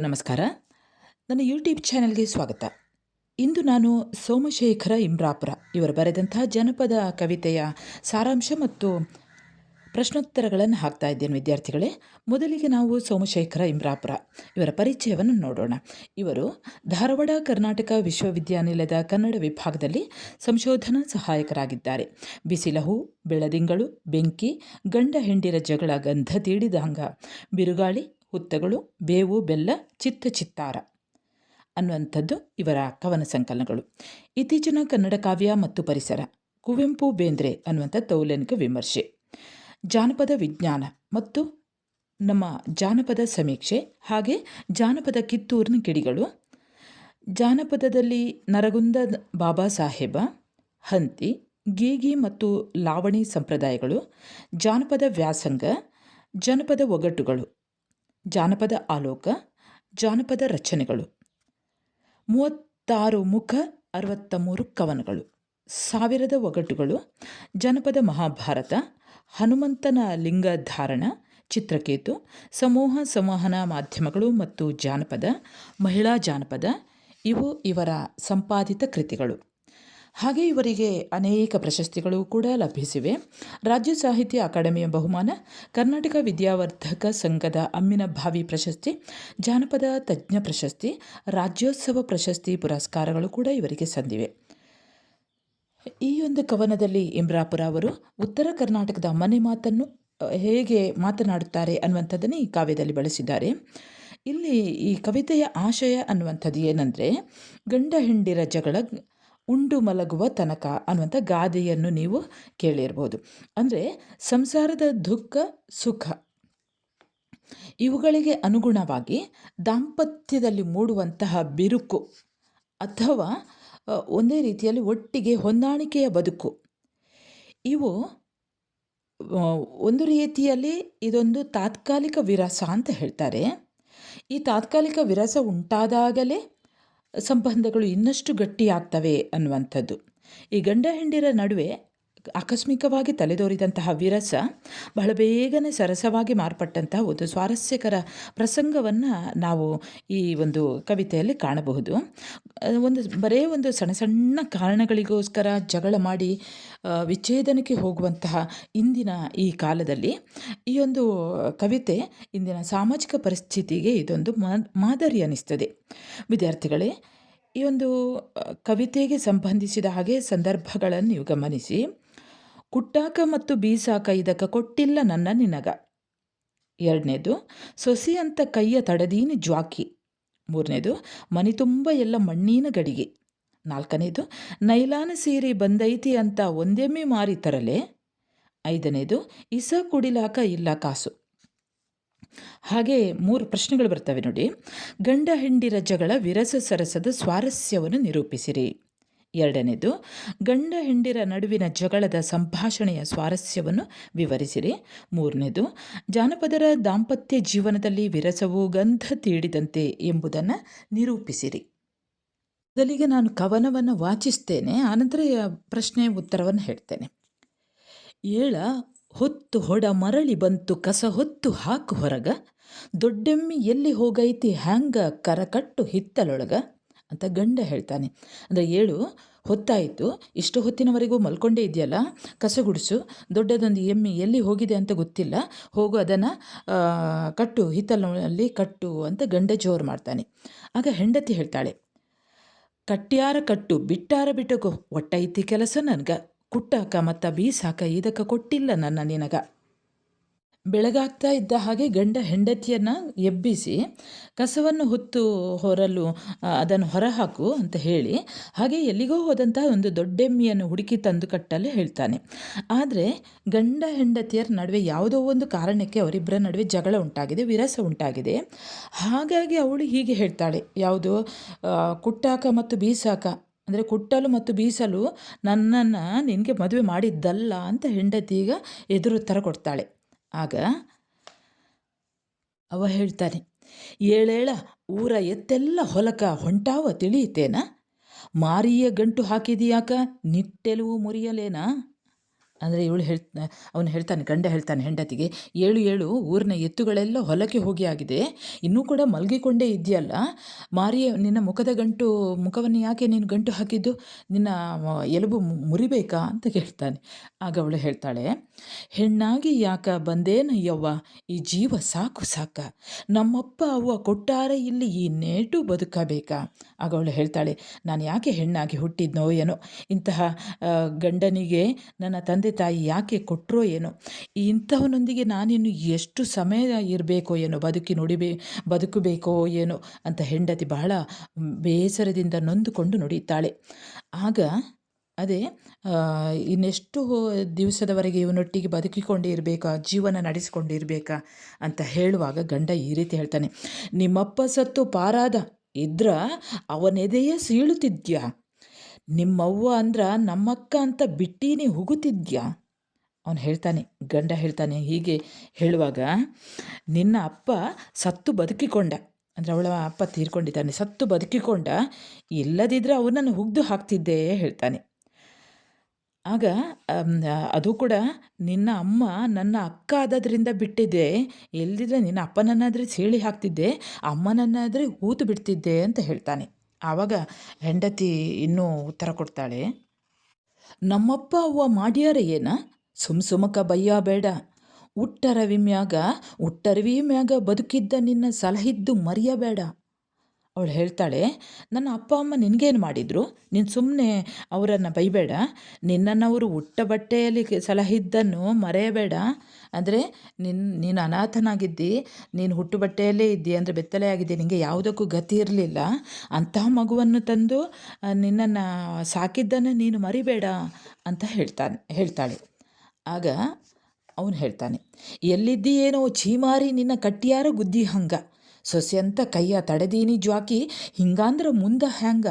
ನಮಸ್ಕಾರ. ನನ್ನ ಯೂಟ್ಯೂಬ್ ಚಾನೆಲ್ಗೆ ಸ್ವಾಗತ. ಇಂದು ನಾನು ಸೋಮಶೇಖರ ಇಂಬ್ರಾಪುರ ಇವರು ಬರೆದಂತಹ ಜನಪದ ಕವಿತೆಯ ಸಾರಾಂಶ ಮತ್ತು ಪ್ರಶ್ನೋತ್ತರಗಳನ್ನು ಹಾಕ್ತಾ ಇದ್ದೇನೆ ವಿದ್ಯಾರ್ಥಿಗಳೇ. ಮೊದಲಿಗೆ ನಾವು ಸೋಮಶೇಖರ ಇಂಬ್ರಾಪುರ ಇವರ ಪರಿಚಯವನ್ನು ನೋಡೋಣ. ಇವರು ಧಾರವಾಡ, ಕರ್ನಾಟಕ ವಿಶ್ವವಿದ್ಯಾನಿಲಯದ ಕನ್ನಡ ವಿಭಾಗದಲ್ಲಿ ಸಂಶೋಧನಾ ಸಹಾಯಕರಾಗಿದ್ದಾರೆ. ಬಿಸಿಲಹು, ಬೆಳದಿಂಗಳು, ಬೆಂಕಿ, ಗಂಡ ಹೆಂಡಿರ ಜಗಳ, ಗಂಧ ತೀಡಿದಾಂಗ ಬಿರುಗಾಳಿ ಹುತ್ತಗಳು, ಬೇವು, ಬೆಲ್ಲ, ಚಿತ್ತ ಚಿತ್ತಾರ ಅನ್ನುವಂಥದ್ದು ಇವರ ಕವನ ಸಂಕಲನಗಳು. ಇತ್ತೀಚಿನ ಕನ್ನಡ ಕಾವ್ಯ ಮತ್ತು ಪರಿಸರ, ಕುವೆಂಪು ಬೇಂದ್ರೆ ಅನ್ನುವಂಥ ತೌಲನಿಕ ವಿಮರ್ಶೆ, ಜಾನಪದ ವಿಜ್ಞಾನ ಮತ್ತು ನಮ್ಮ ಜಾನಪದ ಸಮೀಕ್ಷೆ, ಹಾಗೆ ಜಾನಪದ ಕಿತ್ತೂರಿನ ಕಿಡಿಗಳು, ಜಾನಪದದಲ್ಲಿ ನರಗುಂದ ಬಾಬಾ ಸಾಹೇಬ, ಹಂತಿ, ಗೀಗಿ ಮತ್ತು ಲಾವಣಿ ಸಂಪ್ರದಾಯಗಳು, ಜಾನಪದ ವ್ಯಾಸಂಗ, ಜನಪದ ಒಗಟುಗಳು ಜಾನಪದ ಆಲೋಕ, ಜಾನಪದ ರಚನೆಗಳು. ಮೂವತ್ತಾರು ಮುಖ ಅರವತ್ತ ಮೂರು ಕವನಗಳು. ಸಾವಿರದ ಒಗಟುಗಳು, ಜನಪದ ಮಹಾಭಾರತ, ಹನುಮಂತನ ಲಿಂಗ ಧಾರಣ ಚಿತ್ರಕೇತು, ಸಮೂಹ ಸಂವಹನ ಮಾಧ್ಯಮಗಳು ಮತ್ತು ಜಾನಪದ, ಮಹಿಳಾ ಜಾನಪದ, ಇವು ಇವರ ಸಂಪಾದಿತ ಕೃತಿಗಳು. ಹಾಗೆ ಇವರಿಗೆ ಅನೇಕ ಪ್ರಶಸ್ತಿಗಳು ಕೂಡ ಲಭಿಸಿವೆ. ರಾಜ್ಯ ಸಾಹಿತ್ಯ ಅಕಾಡೆಮಿಯ ಬಹುಮಾನ, ಕರ್ನಾಟಕ ವಿದ್ಯಾವರ್ಧಕ ಸಂಘದ ಅಮ್ಮಿನ ಭಾವಿ ಪ್ರಶಸ್ತಿ, ಜಾನಪದ ತಜ್ಞ ಪ್ರಶಸ್ತಿ, ರಾಜ್ಯೋತ್ಸವ ಪ್ರಶಸ್ತಿ ಪುರಸ್ಕಾರಗಳು ಕೂಡ ಇವರಿಗೆ ಸಂದಿವೆ. ಈ ಒಂದು ಕವನದಲ್ಲಿ ಇಮ್ರಾಪುರ ಅವರು, ಉತ್ತರ ಕರ್ನಾಟಕದ ಮನೆ ಮಾತನ್ನು, ಹೇಗೆ ಮಾತನಾಡುತ್ತಾರೆ ಅನ್ನುವಂಥದ್ದನ್ನು ಈ ಕಾವ್ಯದಲ್ಲಿ ಬಳಸಿದ್ದಾರೆ. ಇಲ್ಲಿ ಈ ಕವಿತೆಯ ಆಶಯ ಅನ್ನುವಂಥದ್ದು ಏನಂದರೆ, ಗಂಡ ಹೆಂಡಿರ ಜಗಳ ಉಂಡು ಮಲಗುವ ತನಕ ಅನ್ನುವಂಥ ಗಾದೆಯನ್ನು ನೀವು ಕೇಳಿರ್ಬೋದು. ಅಂದರೆ ಸಂಸಾರದ ದುಃಖ, ಸುಖ ಇವುಗಳಿಗೆ ಅನುಗುಣವಾಗಿ ದಾಂಪತ್ಯದಲ್ಲಿ ಮೂಡುವಂತಹ ಬಿರುಕು ಅಥವಾ ಒಂದೇ ರೀತಿಯಲ್ಲಿ ಒಟ್ಟಿಗೆ ಹೊಂದಾಣಿಕೆಯ ಬದುಕು. ಇವು ಒಂದು ರೀತಿಯಲ್ಲಿ ಇದೊಂದು ತಾತ್ಕಾಲಿಕ ವಿರಸ ಅಂತ ಹೇಳ್ತಾರೆ. ಈ ತಾತ್ಕಾಲಿಕ ವಿರಸ ಉಂಟಾದಾಗಲೇ ಸಂಬಂಧಗಳು ಇನ್ನಷ್ಟು ಗಟ್ಟಿಯಾಗ್ತವೆ ಅನ್ನುವಂಥದ್ದು. ಈ ಗಂಡ ಹೆಂಡಿರ ನಡುವೆ ಆಕಸ್ಮಿಕವಾಗಿ ತಲೆದೋರಿದಂತಹ ವಿರಸ ಬಹಳ ಬೇಗನೆ ಸರಸವಾಗಿ ಮಾರ್ಪಟ್ಟಂತಹ ಒಂದು ಸ್ವಾರಸ್ಯಕರ ಪ್ರಸಂಗವನ್ನು ನಾವು ಈ ಒಂದು ಕವಿತೆಯಲ್ಲಿ ಕಾಣಬಹುದು. ಒಂದು ಬರೇ ಒಂದು ಸಣ್ಣ ಸಣ್ಣ ಕಾರಣಗಳಿಗೋಸ್ಕರ ಜಗಳ ಮಾಡಿ ವಿಚ್ಛೇದನಕ್ಕೆ ಹೋಗುವಂತಹ ಇಂದಿನ ಈ ಕಾಲದಲ್ಲಿ ಈ ಒಂದು ಕವಿತೆ ಇಂದಿನ ಸಾಮಾಜಿಕ ಪರಿಸ್ಥಿತಿಗೆ ಇದೊಂದು ಮಾದರಿ ಅನ್ನಿಸ್ತದೆ ವಿದ್ಯಾರ್ಥಿಗಳೇ, ಈ ಒಂದು ಕವಿತೆಗೆ ಸಂಬಂಧಿಸಿದ ಹಾಗೆ ಸಂದರ್ಭಗಳನ್ನು ನೀವು ಗಮನಿಸಿ. ಕುಟ್ಟಾಕ ಮತ್ತು ಬೀಸಾಕ ಇದಕ್ಕ ಕೊಟ್ಟಿಲ್ಲ ನನ್ನ ನಿನಗ. ಎರಡನೇದು, ಸೊಸಿ ಅಂತ ಕೈಯ ತಡದೀನಿ ಜ್ವಾಕಿ. ಮೂರನೇದು, ಮನೆ ತುಂಬ ಎಲ್ಲ ಮಣ್ಣಿನ ಗಡಿಗೆ. ನಾಲ್ಕನೇದು, ನೈಲಾನ ಸೀರೆ ಬಂದೈತಿ ಅಂತ ಒಂದೆಮ್ಮೆ ಮಾರಿ ತರಲೆ. ಐದನೇದು, ಇಸ ಕುಡಿಲಾಕ ಇಲ್ಲ ಕಾಸು. ಹಾಗೆ ಮೂರು ಪ್ರಶ್ನೆಗಳು ಬರ್ತವೆ ನೋಡಿ. ಗಂಡ ಹೆಂಡಿರ ಜಗಳ ವಿರಸ ಸರಸದ ಸ್ವಾರಸ್ಯವನ್ನು ನಿರೂಪಿಸಿರಿ. ಎರಡನೇದು, ಗಂಡ ಹೆಂಡಿರ ನಡುವಿನ ಜಗಳದ ಸಂಭಾಷಣೆಯ ಸ್ವಾರಸ್ಯವನ್ನು ವಿವರಿಸಿರಿ. ಮೂರನೇದು, ಜಾನಪದರ ದಾಂಪತ್ಯ ಜೀವನದಲ್ಲಿ ವಿರಸವು ಗಂಧ ತೀಡಿದಂತೆ ಎಂಬುದನ್ನು ನಿರೂಪಿಸಿರಿ. ಮೊದಲಿಗೆ ನಾನು ಕವನವನ್ನು ವಾಚಿಸ್ತೇನೆ, ಆನಂತರ ಪ್ರಶ್ನೆ ಉತ್ತರವನ್ನು ಹೇಳ್ತೇನೆ. ಏಳ, ಹೊತ್ತು ಹೊಡ ಮರಳಿ ಬಂತು, ಕಸ ಹೊತ್ತು ಹಾಕು ಹೊರಗ, ದೊಡ್ಡೆಮ್ಮಿ ಎಲ್ಲಿ ಹೋಗೈತಿ ಹ್ಯಾಂಗ ಕರಕಟ್ಟು ಹಿತ್ತಲೊಳಗ? ಅಂತ ಗಂಡ ಹೇಳ್ತಾನೆ. ಅಂದರೆ ಏಳು, ಹೊತ್ತಾಯಿತು. ಇಷ್ಟು ಹೊತ್ತಿನವರೆಗೂ ಮಲ್ಕೊಂಡೇ ಇದೆಯಲ್ಲ? ಕಸ ಗುಡಿಸು. ದೊಡ್ಡದೊಂದು ಎಮ್ಮೆ ಎಲ್ಲಿ ಹೋಗಿದೆ ಅಂತ ಗೊತ್ತಿಲ್ಲ. ಹೋಗು, ಅದನ್ನು ಕಟ್ಟು ಹಿತ್ತಲಲ್ಲಿ ಕಟ್ಟು ಅಂತ ಗಂಡ ಜೋರು ಮಾಡ್ತಾನೆ. ಆಗ ಹೆಂಡತಿ ಹೇಳ್ತಾಳೆ ಕಟ್ಟ್ಯಾರ ಕಟ್ಟು, ಬಿಟ್ಟಾರ ಬಿಟ್ಟಗೋ ಒಟ್ಟೈತಿ ಕೆಲಸ ನನಗೆ. ಕುಟ್ಟಾಕ ಮತ್ತು ಬೀಸಾಕ ಇದಕ್ಕೆ ಕೊಟ್ಟಿಲ್ಲ ನನ್ನ ನಿನಗ. ಬೆಳಗಾಗ್ತಾ ಇದ್ದ ಹಾಗೆ ಗಂಡ ಹೆಂಡತಿಯನ್ನು ಎಬ್ಬಿಸಿ ಕಸವನ್ನು ಹೊತ್ತು ಹೊರಲು ಅದನ್ನು ಹೊರಹಾಕು ಅಂತ ಹೇಳಿ ಹಾಗೆ ಎಲ್ಲಿಗೋ ಹೋದಂತಹ ಒಂದು ದೊಡ್ಡೆಮ್ಮಿಯನ್ನು ಹುಡುಕಿ ತಂದು ಕಟ್ಟಲು ಹೇಳ್ತಾನೆ. ಆದರೆ ಗಂಡ ಹೆಂಡತಿಯರ ನಡುವೆ ಯಾವುದೋ ಒಂದು ಕಾರಣಕ್ಕೆ ಅವರಿಬ್ಬರ ನಡುವೆ ಜಗಳ ಉಂಟಾಗಿದೆ, ವಿರಸ ಉಂಟಾಗಿದೆ. ಹಾಗಾಗಿ ಅವಳು ಹೀಗೆ ಹೇಳ್ತಾಳೆ, ಯಾವುದು ಕುಟ್ಟಾಕ ಮತ್ತು ಬೀಸಾಕ? ಅಂದರೆ ಕುಟ್ಟಲು ಮತ್ತು ಬೀಸಲು ನನ್ನನ್ನು ನಿನಗೆ ಮದುವೆ ಮಾಡಿದ್ದಲ್ಲ ಅಂತ ಹೆಂಡತಿಗ ಎದುರು ತರ ಕೊಡ್ತಾಳೆ. ಆಗ ಅವ ಹೇಳ್ತಾನೆ ಏಳೇಳ ಊರ ಎತ್ತೆಲ್ಲ ಹೊಲಕ ಹೊಂಟಾವ ತಿಳಿಯುತ್ತೇನ? ಮಾರಿಯ ಗಂಟು ಹಾಕಿದೀಯಾಕ ನಿಟ್ಟೆಲುವು ಮುರಿಯಲೇನಾ? ಅಂದರೆ ಇವಳು ಹೇಳ್, ಅವನು ಹೇಳ್ತಾನೆ, ಗಂಡ ಹೇಳ್ತಾನೆ ಹೆಂಡತಿಗೆ, ಏಳು ಏಳು, ಊರಿನ ಎತ್ತುಗಳೆಲ್ಲ ಹೊಲಕ್ಕೆ ಹೋಗಿ ಆಗಿದೆ. ಇನ್ನೂ ಕೂಡ ಮಲಗಿಕೊಂಡೇ ಇದೆಯಲ್ಲ ಮಾರಿಯ, ನಿನ್ನ ಮುಖದ ಗಂಟು, ಮುಖವನ್ನು ಯಾಕೆ ನೀನು ಗಂಟು ಹಾಕಿದ್ದು? ನಿನ್ನ ಎಲುಬು ಮುರಿಬೇಕಾ? ಅಂತ ಕೇಳ್ತಾನೆ. ಆಗ ಅವಳು ಹೇಳ್ತಾಳೆ, ಹೆಣ್ಣಾಗಿ ಯಾಕ ಬಂದೇನಯ್ಯವ್ವ ಈ ಜೀವ ಸಾಕು ಸಾಕ. ನಮ್ಮಪ್ಪ, ಅವ್ವ ಕೊಟ್ಟಾರೆ ಇಲ್ಲಿ ಈ ನೇಟು ಬದುಕಬೇಕಾ? ಆಗ ಅವಳು ಹೇಳ್ತಾಳೆ, ನಾನು ಯಾಕೆ ಹೆಣ್ಣಾಗಿ ಹುಟ್ಟಿದ್ನೋ ಏನೋ? ಇಂತಹ ಗಂಡನಿಗೆ ನನ್ನ ತಂದೆ ತಾಯಿ ಯಾಕೆ ಕೊಟ್ಟರೋ ಏನೋ ಇಂಥವನೊಂದಿಗೆ ನಾನಿನ್ನು ಎಷ್ಟು ಸಮಯ ಇರಬೇಕೋ ಏನೋ, ಬದುಕಿ ನುಡಿಬೇ, ಬದುಕಬೇಕೋ ಏನೋ ಅಂತ ಹೆಂಡತಿ ಬಹಳ ಬೇಸರದಿಂದ ನೊಂದುಕೊಂಡು ನುಡಿಯುತ್ತಾಳೆ. ಆಗ ಅದೇ ಇನ್ನೆಷ್ಟು ದಿವಸದವರೆಗೆ ಇವನೊಟ್ಟಿಗೆ ಬದುಕಿಕೊಂಡೇ ಇರಬೇಕಾ, ಜೀವನ ನಡೆಸಿಕೊಂಡಿರಬೇಕಾ ಅಂತ ಹೇಳುವಾಗ ಗಂಡ ಈ ರೀತಿ ಹೇಳ್ತಾನೆ, ನಿಮ್ಮಪ್ಪ ಸತ್ತು ಪಾರಾದ ಇದ್ರ ಅವನೆದೆಯೇ ಸೀಳುತ್ತಿದ್ಯಾ? ನಿಮ್ಮವ್ವ ಅಂದ್ರ ನಮ್ಮಕ್ಕ ಅಂತ ಬಿಟ್ಟೀನಿ ಹುಗುತಿದ್ಯಾ? ಅವನು ಹೇಳ್ತಾನೆ, ಗಂಡ ಹೇಳ್ತಾನೆ ಹೀಗೆ ಹೇಳುವಾಗ, ನಿನ್ನ ಅಪ್ಪ ಸತ್ತು ಬದುಕಿಕೊಂಡ. ಅಂದರೆ ಅವಳ ಅಪ್ಪ ತೀರ್ಕೊಂಡಿದ್ದಾನೆ, ಸತ್ತು ಬದುಕಿಕೊಂಡ ಇಲ್ಲದಿದ್ದರೆ ಅವನನ್ನು ಹುಗ್ದು ಹಾಕ್ತಿದ್ದೆ ಹೇಳ್ತಾನೆ. ಆಗ ಅದು ಕೂಡ ನಿನ್ನ ಅಮ್ಮ ನನ್ನ ಅಕ್ಕ ಆದದ್ರಿಂದ ಬಿಟ್ಟಿದ್ದೆ. ಎಲ್ದಿದ್ರೆ ನಿನ್ನ ಅಪ್ಪನನ್ನಾದರೆ ಸೀಳಿ ಹಾಕ್ತಿದ್ದೆ, ಅಮ್ಮನನ್ನಾದರೆ ಊತು ಬಿಡ್ತಿದ್ದೆ ಅಂತ ಹೇಳ್ತಾನೆ. ಆವಾಗ ಹೆಂಡತಿ ಇನ್ನೂ ಉತ್ತರ ಕೊಡ್ತಾಳೆ. ನಮ್ಮಪ್ಪ ಅವ್ವ ಮಾಡ್ಯಾರ ಏನ? ಸುಮ್ ಸುಮಕ ಬಯ್ಯ ಬೇಡ. ಉಟ್ಟರವಿ ಮ್ಯಾಗ ಉಟ್ಟರವಿ ಮ್ಯಾಗ ಬದುಕಿದ್ದ ನಿನ್ನ ಸಲಹಿದ್ದು ಮರೆಯಬೇಡ. ಅವಳು ಹೇಳ್ತಾಳೆ, ನನ್ನ ಅಪ್ಪ ಅಮ್ಮ ನಿನಗೇನು ಮಾಡಿದರು? ನೀನು ಸುಮ್ಮನೆ ಅವರನ್ನು ಬೈಬೇಡ. ನಿನ್ನನ್ನು ಅವರು ಉಟ್ಟ ಬಟ್ಟೆಯಲ್ಲಿ ಸಲಹಿದ್ದನ್ನು ಮರೆಯಬೇಡ. ಅಂದರೆ ನಿನ್ನ ನೀನು ಅನಾಥನಾಗಿದ್ದಿ, ನೀನು ಹುಟ್ಟು ಬಟ್ಟೆಯಲ್ಲೇ ಇದ್ದಿ, ಅಂದರೆ ಬೆತ್ತಲೆ ಆಗಿದ್ದಿ ನಿನಗೆ ಯಾವುದಕ್ಕೂ ಗತಿ ಇರಲಿಲ್ಲ. ಅಂತಹ ಮಗುವನ್ನು ತಂದು ನಿನ್ನನ್ನು ಸಾಕಿದ್ದನ್ನು ನೀನು ಮರಿಬೇಡ, ಅಂತ ಹೇಳ್ತಾನೆ, ಹೇಳ್ತಾಳೆ. ಆಗ ಅವನು ಹೇಳ್ತಾನೆ, ಎಲ್ಲಿದ್ದೀಯೇನೋ ಚೀಮಾರಿ ನಿನ್ನ ಕಟ್ಟಿಯಾರ ಗುದ್ದಿ ಹಂಗ. ಸೊಸೆಯಂತ ಕೈಯ ತಡೆದೀನಿ ಜ್ವಾಕಿ, ಹಿಂಗಾಂದ್ರ ಮುಂದ ಹ್ಯಾಂಗ?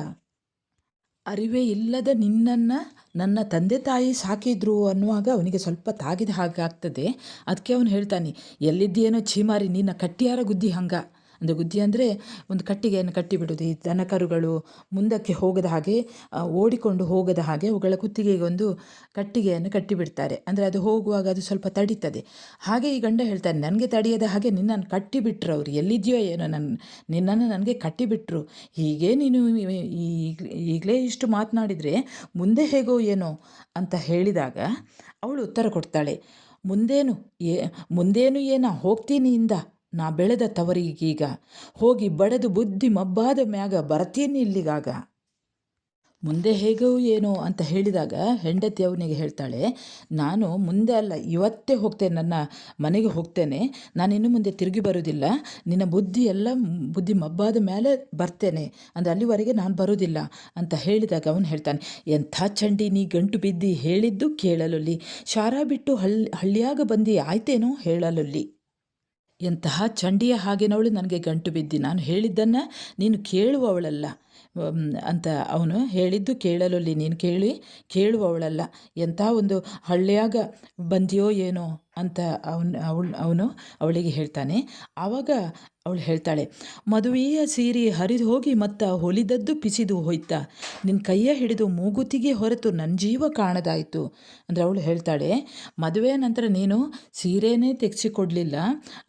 ಅರಿವೇ ಇಲ್ಲದ ನಿನ್ನನ್ನು ನನ್ನ ತಂದೆ ತಾಯಿ ಸಾಕಿದ್ರು ಅನ್ನುವಾಗ ಅವನಿಗೆ ಸ್ವಲ್ಪ ತಾಗಿದ ಹಾಗಾಗ್ತದೆ ಅದಕ್ಕೆ ಅವನು ಹೇಳ್ತಾನೆ ಎಲ್ಲಿದ್ದೇನೋ ಛೀಮಾರಿ, ನಿನ್ನ ಕಟ್ಟಿಯಾರ ಗುದ್ದಿ ಹಂಗ. ಅಂದರೆ ಗುದ್ದಿ ಅಂದರೆ ಒಂದು ಕಟ್ಟಿಗೆಯನ್ನು ಕಟ್ಟಿಬಿಡೋದು ಈ ದನಕರುಗಳು ಮುಂದಕ್ಕೆ ಹೋಗದ ಹಾಗೆ ಓಡಿಕೊಂಡು ಹೋಗದ ಹಾಗೆ ಅವುಗಳ ಕುತ್ತಿಗೆಗೆ ಒಂದು ಕಟ್ಟಿಗೆಯನ್ನು ಕಟ್ಟಿಬಿಡ್ತಾರೆ. ಅಂದರೆ ಅದು ಹೋಗುವಾಗ ಅದು ಸ್ವಲ್ಪ ತಡೀತದೆ. ಹಾಗೆ ಈ ಗಂಡ ಹೇಳ್ತಾರೆ ನನಗೆ ತಡೆಯದ ಹಾಗೆ ನಿನ್ನನ್ನು ಕಟ್ಟಿಬಿಟ್ರು ಅವರು. ಎಲ್ಲಿದೆಯೋ ಏನೋ ನನ್ನ ನಿನ್ನನ್ನು ನನಗೆ ಕಟ್ಟಿಬಿಟ್ರು. ಹೀಗೆ ನೀನು ಈಗಲೇ ಇಷ್ಟು ಮಾತನಾಡಿದರೆ ಮುಂದೆ ಹೇಗೋ ಏನೋ ಅಂತ ಹೇಳಿದಾಗ ಅವಳು ಉತ್ತರ ಕೊಡ್ತಾಳೆ. ಮುಂದೇನು, ಏ, ಮುಂದೇನು ಏನ ಹೋಗ್ತೀನಿ ಇಂದ? ನಾ ಬೆಳೆದ ತವರಿಗೀಗ ಹೋಗಿ ಬಡದು ಬುದ್ಧಿ ಮಬ್ಬಾದ ಮ್ಯಾಗ ಬರ್ತೀನಿ ಇಲ್ಲಿಗಾಗ? ಮುಂದೆ ಹೇಗೋ ಏನೋ ಅಂತ ಹೇಳಿದಾಗ ಹೆಂಡತಿ ಅವನಿಗೆ ಹೇಳ್ತಾಳೆ, ನಾನು ಮುಂದೆ ಅಲ್ಲ, ಇವತ್ತೇ ಹೋಗ್ತೇನೆ, ನನ್ನ ಮನೆಗೆ ಹೋಗ್ತೇನೆ. ನಾನು ಇನ್ನು ಮುಂದೆ ತಿರುಗಿ ಬರೋದಿಲ್ಲ ನಿನ್ನ ಬುದ್ಧಿ ಎಲ್ಲ ಬುದ್ಧಿ ಮಬ್ಬಾದ ಮೇಲೆ ಬರ್ತೇನೆ. ಅಂದರೆ ಅಲ್ಲಿವರೆಗೆ ನಾನು ಬರೋದಿಲ್ಲ ಅಂತ ಹೇಳಿದಾಗ ಅವನು ಹೇಳ್ತಾನೆ, ಎಂಥ ಚಂಡಿ ನೀ ಗಂಟು ಬಿದ್ದಿ ಹೇಳಿದ್ದು ಕೇಳಲೊಲ್ಲಿ. ಶಾರಾ ಬಿಟ್ಟು ಹಳ್ಳಿ ಹಳ್ಳಿಯಾಗ ಬಂದು ಆಯ್ತೇನೋ ಹೇಳಲೊಲ್ಲಿ. ಎಂತಹ ಚಂಡಿಯ ಹಾಗೆನವಳು ನನಗೆ ಗಂಟು ಬಿದ್ದಿ, ನಾನು ಹೇಳಿದ್ದನ್ನು ನೀನು ಕೇಳುವವಳಲ್ಲ. ಅಂತ ಅವನು ಹೇಳಿದ್ದು ಕೇಳಲೊಲ್ಲಿ ನೀನು ಕೇಳಿ ಕೇಳುವವಳಲ್ಲ. ಎಂಥ ಒಂದು ಹಳ್ಳಿಯಾಗ ಬಂದಿಯೋ ಏನೋ ಅಂತ ಅವನು, ಅವಳು, ಅವನು ಅವಳಿಗೆ ಹೇಳ್ತಾನೆ. ಆವಾಗ ಅವಳು ಹೇಳ್ತಾಳೆ, ಮದುವೆಯ ಸೀರೆ ಹರಿದು ಹೋಗಿ ಮತ್ತ ಹೊಲಿದದ್ದು ಪಿಸಿದು ಹೋಯ್ತಾ. ನಿನ್ನ ಕೈಯ ಹಿಡಿದು ಮೂಗುತಿಗೆ ಹೊರತು ನನ್ನ ಜೀವ ಕಾಣದಾಯಿತು. ಅಂದರೆ ಅವಳು ಹೇಳ್ತಾಳೆ, ಮದುವೆಯ ನಂತರ ನೀನು ಸೀರೆನೇ ತೆಗೆಸಿಕೊಡಲಿಲ್ಲ.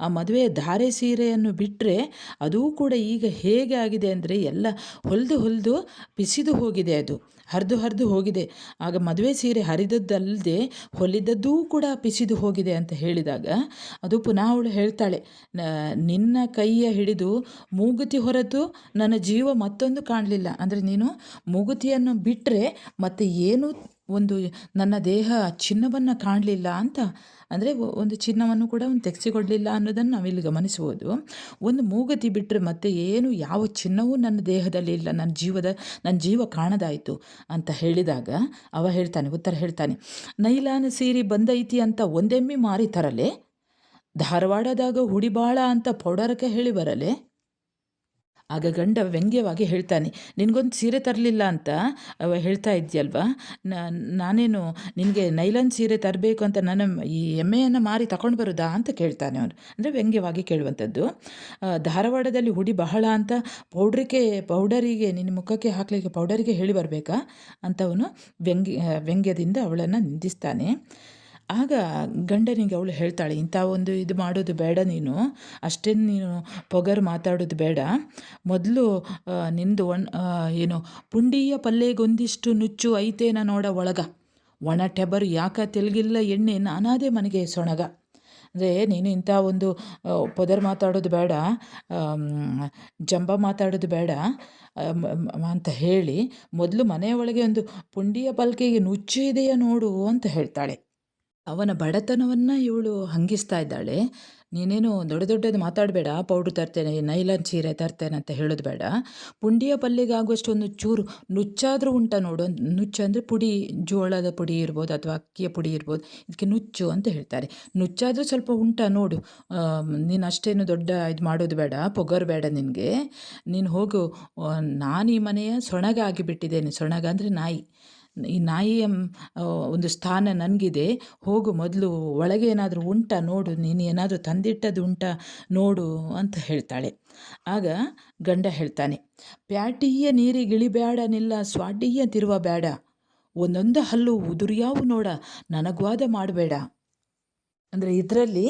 ಆ ಮದುವೆಯ ಧಾರೆ ಸೀರೆಯನ್ನು ಬಿಟ್ಟರೆ ಅದೂ ಕೂಡ ಈಗ ಹೇಗೆ ಆಗಿದೆ ಅಂದರೆ ಎಲ್ಲ ಹೊಲಿದು ಹೊಲಿದು ಪಿಸಿದು ಹೋಗಿದೆ ಅದು. ಹರಿದು ಹರಿದು ಹೋಗಿದೆ. ಆಗ ಮದುವೆ ಸೀರೆ ಹರಿದದ್ದಲ್ಲದೆ ಹೊಲಿದದ್ದೂ ಕೂಡ ಪಿಸಿದು ಹೋಗಿದೆ ಅಂತ ಹೇಳಿದಾಗ ಅದು ಪುನಃ ಅವಳು ಹೇಳ್ತಾಳೆ ನಿನ್ನ ಕೈಯ ಹಿಡಿದು ಮೂಗುತಿ ಹೊರತು ನನ್ನ ಜೀವ ಮತ್ತೊಂದು ಕಾಣಲಿಲ್ಲ. ಅಂದರೆ ನೀನು ಮೂಗುತಿಯನ್ನು ಬಿಟ್ಟರೆ ಮತ್ತೆ ಏನು ಒಂದು ನನ್ನ ದೇಹ ಚಿನ್ನವನ್ನು ಕಾಣಲಿಲ್ಲ ಅಂತ, ಅಂದರೆ ಒಂದು ಚಿನ್ನವನ್ನು ಕೂಡ ಒಂದು ತೆಗೆಸಿಕೊಡಲಿಲ್ಲ ಅನ್ನೋದನ್ನು ನಾವಿಲ್ಲಿ ಗಮನಿಸ್ಬೋದು ಒಂದು ಮೂಗತಿ ಬಿಟ್ಟರೆ ಮತ್ತೆ ಏನು, ಯಾವ ಚಿನ್ನವೂ ನನ್ನ ದೇಹದಲ್ಲಿ ಇಲ್ಲ, ನನ್ನ ಜೀವದ, ನನ್ನ ಜೀವ ಕಾಣದಾಯಿತು ಅಂತ ಹೇಳಿದಾಗ ಅವ ಹೇಳ್ತಾನೆ, ಉತ್ತರ ಹೇಳ್ತಾನೆ, ನೈಲಾನ ಸೀರೆ ಬಂದೈತಿ ಅಂತ ಒಂದೆಮ್ಮಿ ಮಾರಿ ತರಲೆ ಧಾರವಾಡದಾಗ ಹುಡಿಬಾಳ ಅಂತ ಪೌಡರಕ್ಕೆ ಹೇಳಿ ಬರಲೆ? ಆಗ ಗಂಡ ವ್ಯಂಗ್ಯವಾಗಿ ಹೇಳ್ತಾನೆ, ನಿನಗೊಂದು ಸೀರೆ ತರಲಿಲ್ಲ ಅಂತ ಹೇಳ್ತಾ ಇದೆಯಲ್ವಾ? ನಾನೇನು ನಿನಗೆ ನೈಲನ್ ಸೀರೆ ತರಬೇಕು ಅಂತ ನನ್ನ ಈ ಎಮ್ಮೆಯನ್ನು ಮಾರಿ ತಗೊಂಡು ಬರೋದಾ ಅಂತ ಕೇಳ್ತಾನೆ ಅವನು. ಅಂದರೆ ವ್ಯಂಗ್ಯವಾಗಿ ಕೇಳುವಂಥದ್ದು. ಧಾರವಾಡದಲ್ಲಿ ಹುಡಿ ಬಹಳ ಅಂತ ಪೌಡ್ರಿಗೆ ಪೌಡರಿಗೆ ನಿನ್ನ ಮುಖಕ್ಕೆ ಹಾಕಲಿಕ್ಕೆ ಪೌಡರಿಗೆ ಹೇಳಿ ಬರಬೇಕಾ? ಅಂತ ಅವನು ವ್ಯಂಗ್ಯ, ವ್ಯಂಗ್ಯದಿಂದ ಅವಳನ್ನು ನಿಂದಿಸ್ತಾನೆ. ಆಗ ಗಂಡನಿಗೆ ಅವಳು ಹೇಳ್ತಾಳೆ, ಇಂಥ ಒಂದು ಇದು ಮಾಡೋದು ಬೇಡ ನೀನು, ಅಷ್ಟೇನು ನೀನು ಪೊಗರು ಮಾತಾಡೋದು ಬೇಡ. ಮೊದಲು ನಿಂದು ಒಣ ಏನು ಪುಂಡಿಯ ಪಲ್ಲೆಗೊಂದಿಷ್ಟು ನುಚ್ಚು ಐತೇನ ನೋಡ ಒಳಗ. ಒಣ ಟೆಬರ್ ಯಾಕ ತೆಲುಗಿಲ್ಲ ಎಣ್ಣೆ ನಾನಾದೇ ಮನೆಗೆ ಸೊಣಗ. ಅಂದರೆ ನೀನು ಇಂಥ ಒಂದು ಪೊದರ್ ಮಾತಾಡೋದು ಬೇಡ ಜಂಬ ಮಾತಾಡೋದು ಬೇಡ ಅಂತ ಹೇಳಿ ಮೊದಲು ಮನೆಯ ಒಳಗೆ ಒಂದು ಪುಂಡಿಯ ಪಲ್ಕೆಗೆ ನುಚ್ಚು ಇದೆಯಾ ನೋಡು ಅಂತ ಹೇಳ್ತಾಳೆ. ಅವನ ಬಡತನವನ್ನು ಇವಳು ಹಂಗಿಸ್ತಾ ಇದ್ದಾಳೆ. ನೀನೇನು ದೊಡ್ಡ ದೊಡ್ಡದು ಮಾತಾಡಬೇಡ, ಪೌಡ್ರ್ ತರ್ತೇನೆ, ನೈಲನ್ ಸೀರೆ ತರ್ತೇನೆ ಅಂತ ಹೇಳೋದು ಬೇಡ. ಪುಂಡಿಯ ಪಲ್ಲಿಗಾಗುವಷ್ಟೊಂದು ಚೂರು ನುಚ್ಚಾದರೂ ಉಂಟ ನೋಡು. ನುಚ್ಚು ಅಂದರೆ ಪುಡಿ, ಜೋಳದ ಪುಡಿ ಇರ್ಬೋದು ಅಥವಾ ಅಕ್ಕಿಯ ಪುಡಿ ಇರ್ಬೋದು. ಇದಕ್ಕೆ ನುಚ್ಚು ಅಂತ ಹೇಳ್ತಾರೆ. ನುಚ್ಚಾದರೂ ಸ್ವಲ್ಪ ಉಂಟ ನೋಡು. ನೀನು ಅಷ್ಟೇನು ದೊಡ್ಡ ಇದು ಮಾಡೋದು ಬೇಡ, ಪೊಗರು ಬೇಡ ನಿನಗೆ. ನೀನು ಹೋಗು. ನಾನು ಈ ಮನೆಯ ಸೊಣಗ ಆಗಿಬಿಟ್ಟಿದ್ದೇನೆ ಸೊಣಗ ಅಂದರೆ ನಾಯಿ. ಈ ನಾಯಿಯ ಒಂದು ಸ್ಥಾನ ನನಗಿದೆ. ಹೋಗು ಮೊದಲು ಒಳಗೆ ಏನಾದರೂ ಉಂಟಾ ನೋಡು, ನೀನು ಏನಾದರೂ ತಂದಿಟ್ಟದ್ದು ಉಂಟಾ ನೋಡು ಅಂತ ಹೇಳ್ತಾಳೆ. ಆಗ ಗಂಡ ಹೇಳ್ತಾನೆ, ಪ್ಯಾಟಿಯ ನೀರಿಗಿಳಿಬೇಡ ನಿಲ್ಲ, ಸ್ವಾಟಿಯ ತಿರುವ ಬೇಡ. ಒಂದೊಂದು ಹಲ್ಲು ಉದುರ್ಯಾವು ನೋಡ, ನನಗ್ವಾದ ಮಾಡಬೇಡ. ಅಂದರೆ ಇದರಲ್ಲಿ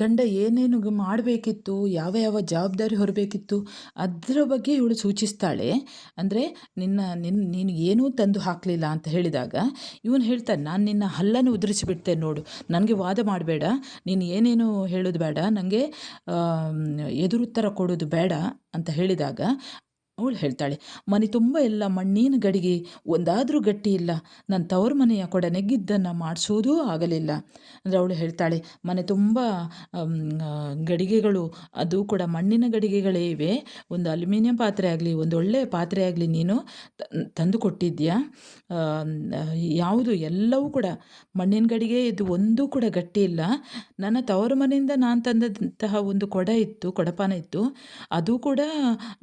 ಗಂಡ ಏನೇನು ಮಾಡಬೇಕಿತ್ತು, ಯಾವ ಯಾವ ಜವಾಬ್ದಾರಿ ಹೊರಬೇಕಿತ್ತು, ಅದರ ಬಗ್ಗೆ ಇವಳು ಸೂಚಿಸ್ತಾಳೆ. ಅಂದರೆ ನಿನ್ನ ನಿನ್ನ ನೀನು ಏನೂ ತಂದು ಹಾಕಲಿಲ್ಲ ಅಂತ ಹೇಳಿದಾಗ ಇವನು ಹೇಳ್ತಾನೆ, ನಾನು ನಿನ್ನ ಹಲ್ಲನ್ನು ಉದುರಿಸಿಬಿಡ್ತೇನೆ ನೋಡು. ನನಗೆ ವಾದ ಮಾಡಬೇಡ. ನೀನು ಏನೇನು ಹೇಳೋದು ಬೇಡ. ನನಗೆ ಎದುರುತ್ತರ ಕೊಡೋದು ಬೇಡ ಅಂತ ಹೇಳಿದಾಗ ಅವಳು ಹೇಳ್ತಾಳೆ, ಮನೆ ತುಂಬ ಎಲ್ಲ ಮಣ್ಣಿನ ಗಡಿಗೆ ಒಂದಾದರೂ ಗಟ್ಟಿ ಇಲ್ಲ. ನನ್ನ ತವರು ಮನೆಯ ಕೊಡ ನೆಗ್ಗಿದ್ದನ್ನು ಮಾಡಿಸೋದೂ ಆಗಲಿಲ್ಲ. ಅಂದರೆ ಅವಳು ಹೇಳ್ತಾಳೆ, ಮನೆ ತುಂಬ ಗಡಿಗೆಗಳು, ಅದು ಕೂಡ ಮಣ್ಣಿನ ಗಡಿಗೆಗಳೇ ಇವೆ. ಒಂದು ಅಲ್ಯೂಮಿನಿಯಂ ಪಾತ್ರೆ ಆಗಲಿ, ಒಂದು ಒಳ್ಳೆಯ ಪಾತ್ರೆ ಆಗಲಿ ನೀನು ತಂದು ಕೊಟ್ಟಿದ್ಯಾ ಯಾವುದು ಎಲ್ಲವೂ ಕೂಡ ಮಣ್ಣಿನ ಗಡಿಗೆ ಇದು ಒಂದೂ ಕೂಡ ಗಟ್ಟಿ ಇಲ್ಲ. ನನ್ನ ತವರು ಮನೆಯಿಂದ ನಾನು ತಂದಂತಹ ಒಂದು ಕೊಡ ಇತ್ತು, ಕೊಡಪಾನ ಇತ್ತು. ಅದು ಕೂಡ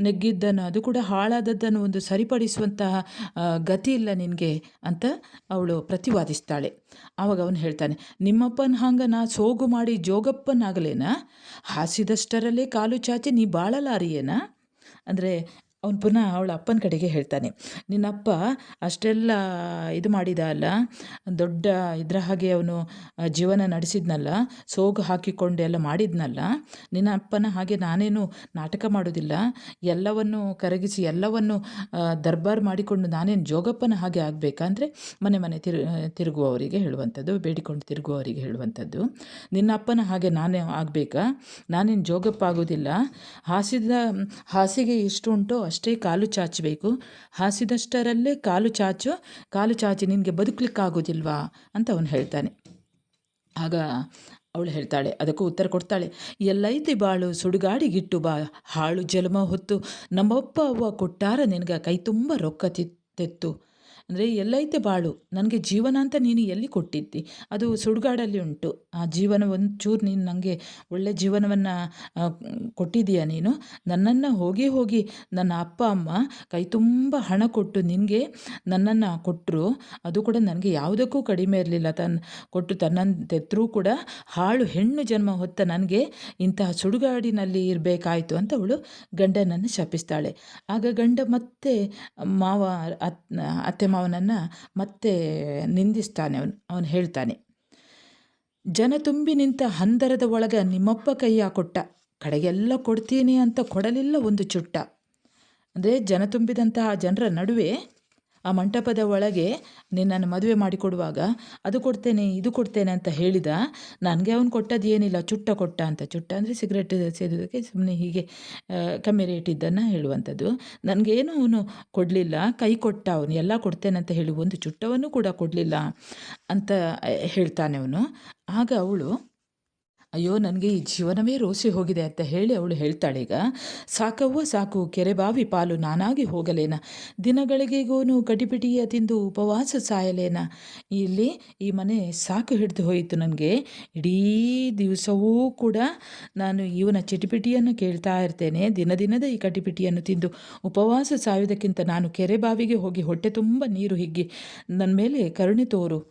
ನೆಗ್ಗಿದ್ದನ್ನು, ಅದು ಕೂಡ ಹಾಳಾದದ್ದನ್ನು ಒಂದು ಸರಿಪಡಿಸುವಂತಹ ಗತಿ ಇಲ್ಲ ನಿನಗೆ ಅಂತ ಅವಳು ಪ್ರತಿವಾದಿಸ್ತಾಳೆ. ಆವಾಗ ಅವನು ಹೇಳ್ತಾನೆ, ನಿಮ್ಮಪ್ಪನ ಹಂಗ ನಾ ಸೋಗು ಮಾಡಿ ಜೋಗಪ್ಪನಾಗಲೇನಾ? ಹಾಸಿದಷ್ಟರಲ್ಲೇ ಕಾಲು ಚಾಚಿ ನೀ ಬಾಳಲಾರಿಯೇನಾ? ಅಂದರೆ ಅವನು ಪುನಃ ಅವಳ ಅಪ್ಪನ ಕಡೆಗೆ ಹೇಳ್ತಾನೆ ನಿನ್ನಪ್ಪ ಅಷ್ಟೆಲ್ಲ ಇದು ಮಾಡಿದ ಅಲ್ಲ, ದೊಡ್ಡ ಇದರ ಹಾಗೆ ಅವನು ಜೀವನ ನಡೆಸಿದ್ನಲ್ಲ, ಸೋಗು ಹಾಕಿಕೊಂಡು ಎಲ್ಲ ಮಾಡಿದ್ನಲ್ಲ, ನಿನ್ನ ಅಪ್ಪನ ಹಾಗೆ ನಾನೇನು ನಾಟಕ ಮಾಡೋದಿಲ್ಲ, ಎಲ್ಲವನ್ನು ಕರಗಿಸಿ, ಎಲ್ಲವನ್ನು ದರ್ಬಾರ್ ಮಾಡಿಕೊಂಡು ನಾನೇನು ಜೋಗಪ್ಪನ ಹಾಗೆ ಆಗಬೇಕಂದ್ರೆ ಮನೆ ಮನೆ ತಿರು, ತಿರುಗುವವರಿಗೆ ಹೇಳುವಂಥದ್ದು, ಬೇಡಿಕೊಂಡು ತಿರುಗುವವರಿಗೆ ಹೇಳುವಂಥದ್ದು, ನಿನ್ನ ಅಪ್ಪನ ಹಾಗೆ ನಾನೇ ಆಗಬೇಕಾ? ನಾನೇನು ಜೋಗಪ್ಪ ಆಗೋದಿಲ್ಲ? ಹಾಸಿದ, ಹಾಸಿಗೆ ಎಷ್ಟು ಅಷ್ಟೇ ಕಾಲು ಚಾಚಬೇಕು. ಹಾಸಿದಷ್ಟರಲ್ಲೇ ಕಾಲು ಚಾಚು, ಕಾಲು ಚಾಚಿ ನಿನಗೆ ಬದುಕಲಿಕ್ಕಾಗೋದಿಲ್ವಾ ಅಂತ ಅವನು ಹೇಳ್ತಾನೆ. ಆಗ ಅವಳು ಹೇಳ್ತಾಳೆ, ಅದಕ್ಕೂ ಉತ್ತರ ಕೊಡ್ತಾಳೆ, ಎಲ್ಲೈತಿ ಬಾಳು, ಸುಡುಗಾಡಿಗಿಟ್ಟು ಬಾ, ಹಾಳು ಜಲಮ ಹೊತ್ತು, ನಮ್ಮಪ್ಪ ಅವ್ವ ಕೊಟ್ಟಾರ ನಿನಗೆ ಕೈ ತುಂಬ ರೊಕ್ಕ ತೆತ್ತು ಅಂದರೆ ಎಲ್ಲೈತೆ ಬಾಳು, ನನಗೆ ಜೀವನ ಅಂತ ನೀನು ಎಲ್ಲಿ ಕೊಟ್ಟಿದ್ದಿ? ಅದು ಸುಡುಗಾಡಲ್ಲಿ ಉಂಟು. ಆ ಜೀವನ ಒಂಚೂರು ನೀನು ನನಗೆ ಒಳ್ಳೆ ಜೀವನವನ್ನು ಕೊಟ್ಟಿದ್ದೀಯಾ ನೀನು? ನನ್ನನ್ನು ಹೋಗಿ ಹೋಗಿ ನನ್ನ ಅಪ್ಪ, ಅಮ್ಮ ಕೈ ತುಂಬ ಹಣ ಕೊಟ್ಟು ನಿನಗೆ ನನ್ನನ್ನು ಕೊಟ್ಟರು ಅದು ಕೂಡ ನನಗೆ ಯಾವುದಕ್ಕೂ ಕಡಿಮೆ ಇರಲಿಲ್ಲ. ತನ್ನ ಕೊಟ್ಟು ತನ್ನನ್ನು ತೆತ್ತರೂ ಕೂಡ ಹಾಳು ಹೆಣ್ಣು ಜನ್ಮ ಹೊತ್ತ ನನಗೆ ಇಂತಹ ಸುಡುಗಾಡಿನಲ್ಲಿ ಇರಬೇಕಾಯಿತು ಅಂತ ಅವಳು ಗಂಡನನ್ನು ಶಪಿಸ್ತಾಳೆ. ಆಗ ಗಂಡ ಮತ್ತೆ ಮಾವ ಅತ್ತೆ ಮಾವ ಅವನನ್ನು ಮತ್ತೆ ನಿಂದಿಸ್ತಾನೆ, ಅವನು ಅವನು ಹೇಳ್ತಾನೆ, ಜನ ತುಂಬಿ ನಿಂತ ಹಂದರದ ಒಳಗೆ ನಿಮ್ಮಪ್ಪ ಕೈಯ ಕೊಟ್ಟ, ಕಡೆಗೆಲ್ಲ ಕೊಡ್ತೀನಿ ಅಂತ ಕೊಡಲಿಲ್ಲ ಒಂದು ಚುಟ್ಟ. ಅಂದರೆ ಜನ ತುಂಬಿದಂತಹ ಜನರ ನಡುವೆ ಆ ಮಂಟಪದ ಒಳಗೆ ನಿನ್ನನ್ನು ಮದುವೆ ಮಾಡಿಕೊಡುವಾಗ ಅದು ಕೊಡ್ತೇನೆ, ಇದು ಕೊಡ್ತೇನೆ ಅಂತ ಹೇಳಿದ. ನನಗೆ ಅವನು ಕೊಟ್ಟದ್ದು ಏನಿಲ್ಲ, ಚುಟ್ಟ ಕೊಟ್ಟ ಅಂತ. ಚುಟ್ಟ ಅಂದರೆ ಸಿಗರೆಟ್ ಸೇದೋದಕ್ಕೆ ಸುಮ್ಮನೆ ಹೀಗೆ ಕಮ್ಮಿ ರೇಟ್ ಇದ್ದನ್ನು ಹೇಳುವಂಥದ್ದು. ನನಗೇನು ಅವನು ಕೊಡಲಿಲ್ಲ, ಕೈ ಕೊಟ್ಟ ಅವನು, ಎಲ್ಲ ಕೊಡ್ತೇನೆ ಅಂತ ಹೇಳಿ ಒಂದು ಚುಟ್ಟವನ್ನು ಕೂಡ ಕೊಡಲಿಲ್ಲ ಅಂತ ಹೇಳ್ತಾನೆ ಅವನು. ಆಗ ಅವಳು ಅಯ್ಯೋ, ನನಗೆ ಈ ಜೀವನವೇ ರೋಸಿ ಹೋಗಿದೆ ಅಂತ ಹೇಳಿ ಅವಳು ಹೇಳ್ತಾಳೆ. ಈಗ, ಸಾಕವ್ವ, ಸಾಕು ಕೆರೆಬಾವಿ ಪಾಲು ನಾನಾಗಿ ಹೋಗಲೇನ. ದಿನಗಳಿಗೆಗೋನು ಕಟಿಪಿಟಿಯ ತಿಂದು ಉಪವಾಸ ಸಾಯಲೇನ. ಇಲ್ಲಿ ಈ ಮನೆ ಸಾಕು ಹಿಡಿದು ಹೋಯಿತು ನನಗೆ. ಇಡೀ ದಿವಸವೂ ಕೂಡ ನಾನು ಇವನ ಚಿಟಿಪಿಟಿಯನ್ನು ಕೇಳ್ತಾ ಇರ್ತೇನೆ. ದಿನ ದಿನದ ಈ ಕಟಿಪಿಟಿಯನ್ನು ತಿಂದು ಉಪವಾಸ ಸಾಯುವುದಕ್ಕಿಂತ ನಾನು ಕೆರೆ ಬಾವಿಗೆ ಹೋಗಿ ಹೊಟ್ಟೆ ತುಂಬ ನೀರು ಹಿಗ್ಗಿ ನನ್ನ ಮೇಲೆ ಕರುಣೆ ತೋರು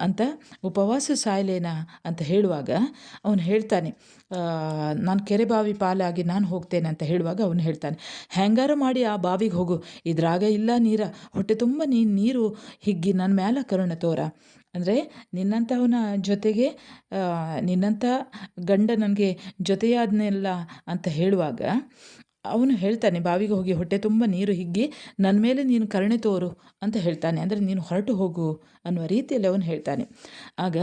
ಅಂತ ಉಪವಾಸ ಸಾಯಲೇನ ಅಂತ ಹೇಳುವಾಗ ಅವನು ಹೇಳ್ತಾನೆ ನಾನು ಕೆರೆ ಬಾವಿ ಪಾಲಾಗಿ ನಾನು ಹೋಗ್ತೇನೆ ಅಂತ ಹೇಳುವಾಗ ಅವನು ಹೇಳ್ತಾನೆ, ಹ್ಯಾಂಗಾರ ಮಾಡಿ ಆ ಬಾವಿಗೆ ಹೋಗು, ಇದ್ರಾಗ ಇಲ್ಲ ನೀರ, ಹೊಟ್ಟೆ ತುಂಬ ನೀನು ನೀರು ಹಿಗ್ಗಿ ನನ್ನ ಮ್ಯಾಲ ಕರುಣ ತೋರ, ಅಂದರೆ ನಿನ್ನಂಥವನ ಜೊತೆಗೆ ನಿನ್ನಂಥ ಗಂಡ ನನಗೆ ಜೊತೆಯಾದನೆಲ್ಲ ಅಂತ ಹೇಳುವಾಗ ಅವನು ಹೇಳ್ತಾನೆ, ಬಾವಿಗೆ ಹೋಗಿ ಹೊಟ್ಟೆ ತುಂಬ ನೀರು ಹಿಗ್ಗಿ ನನ್ನ ಮೇಲೆ ನೀನು ಕರುಣೆ ತೋರು ಅಂತ ಹೇಳ್ತಾನೆ. ಅಂದರೆ ನೀನು ಹೊರಟು ಹೋಗು ಅನ್ನುವ ರೀತಿಯಲ್ಲಿ ಅವನು ಹೇಳ್ತಾನೆ. ಆಗ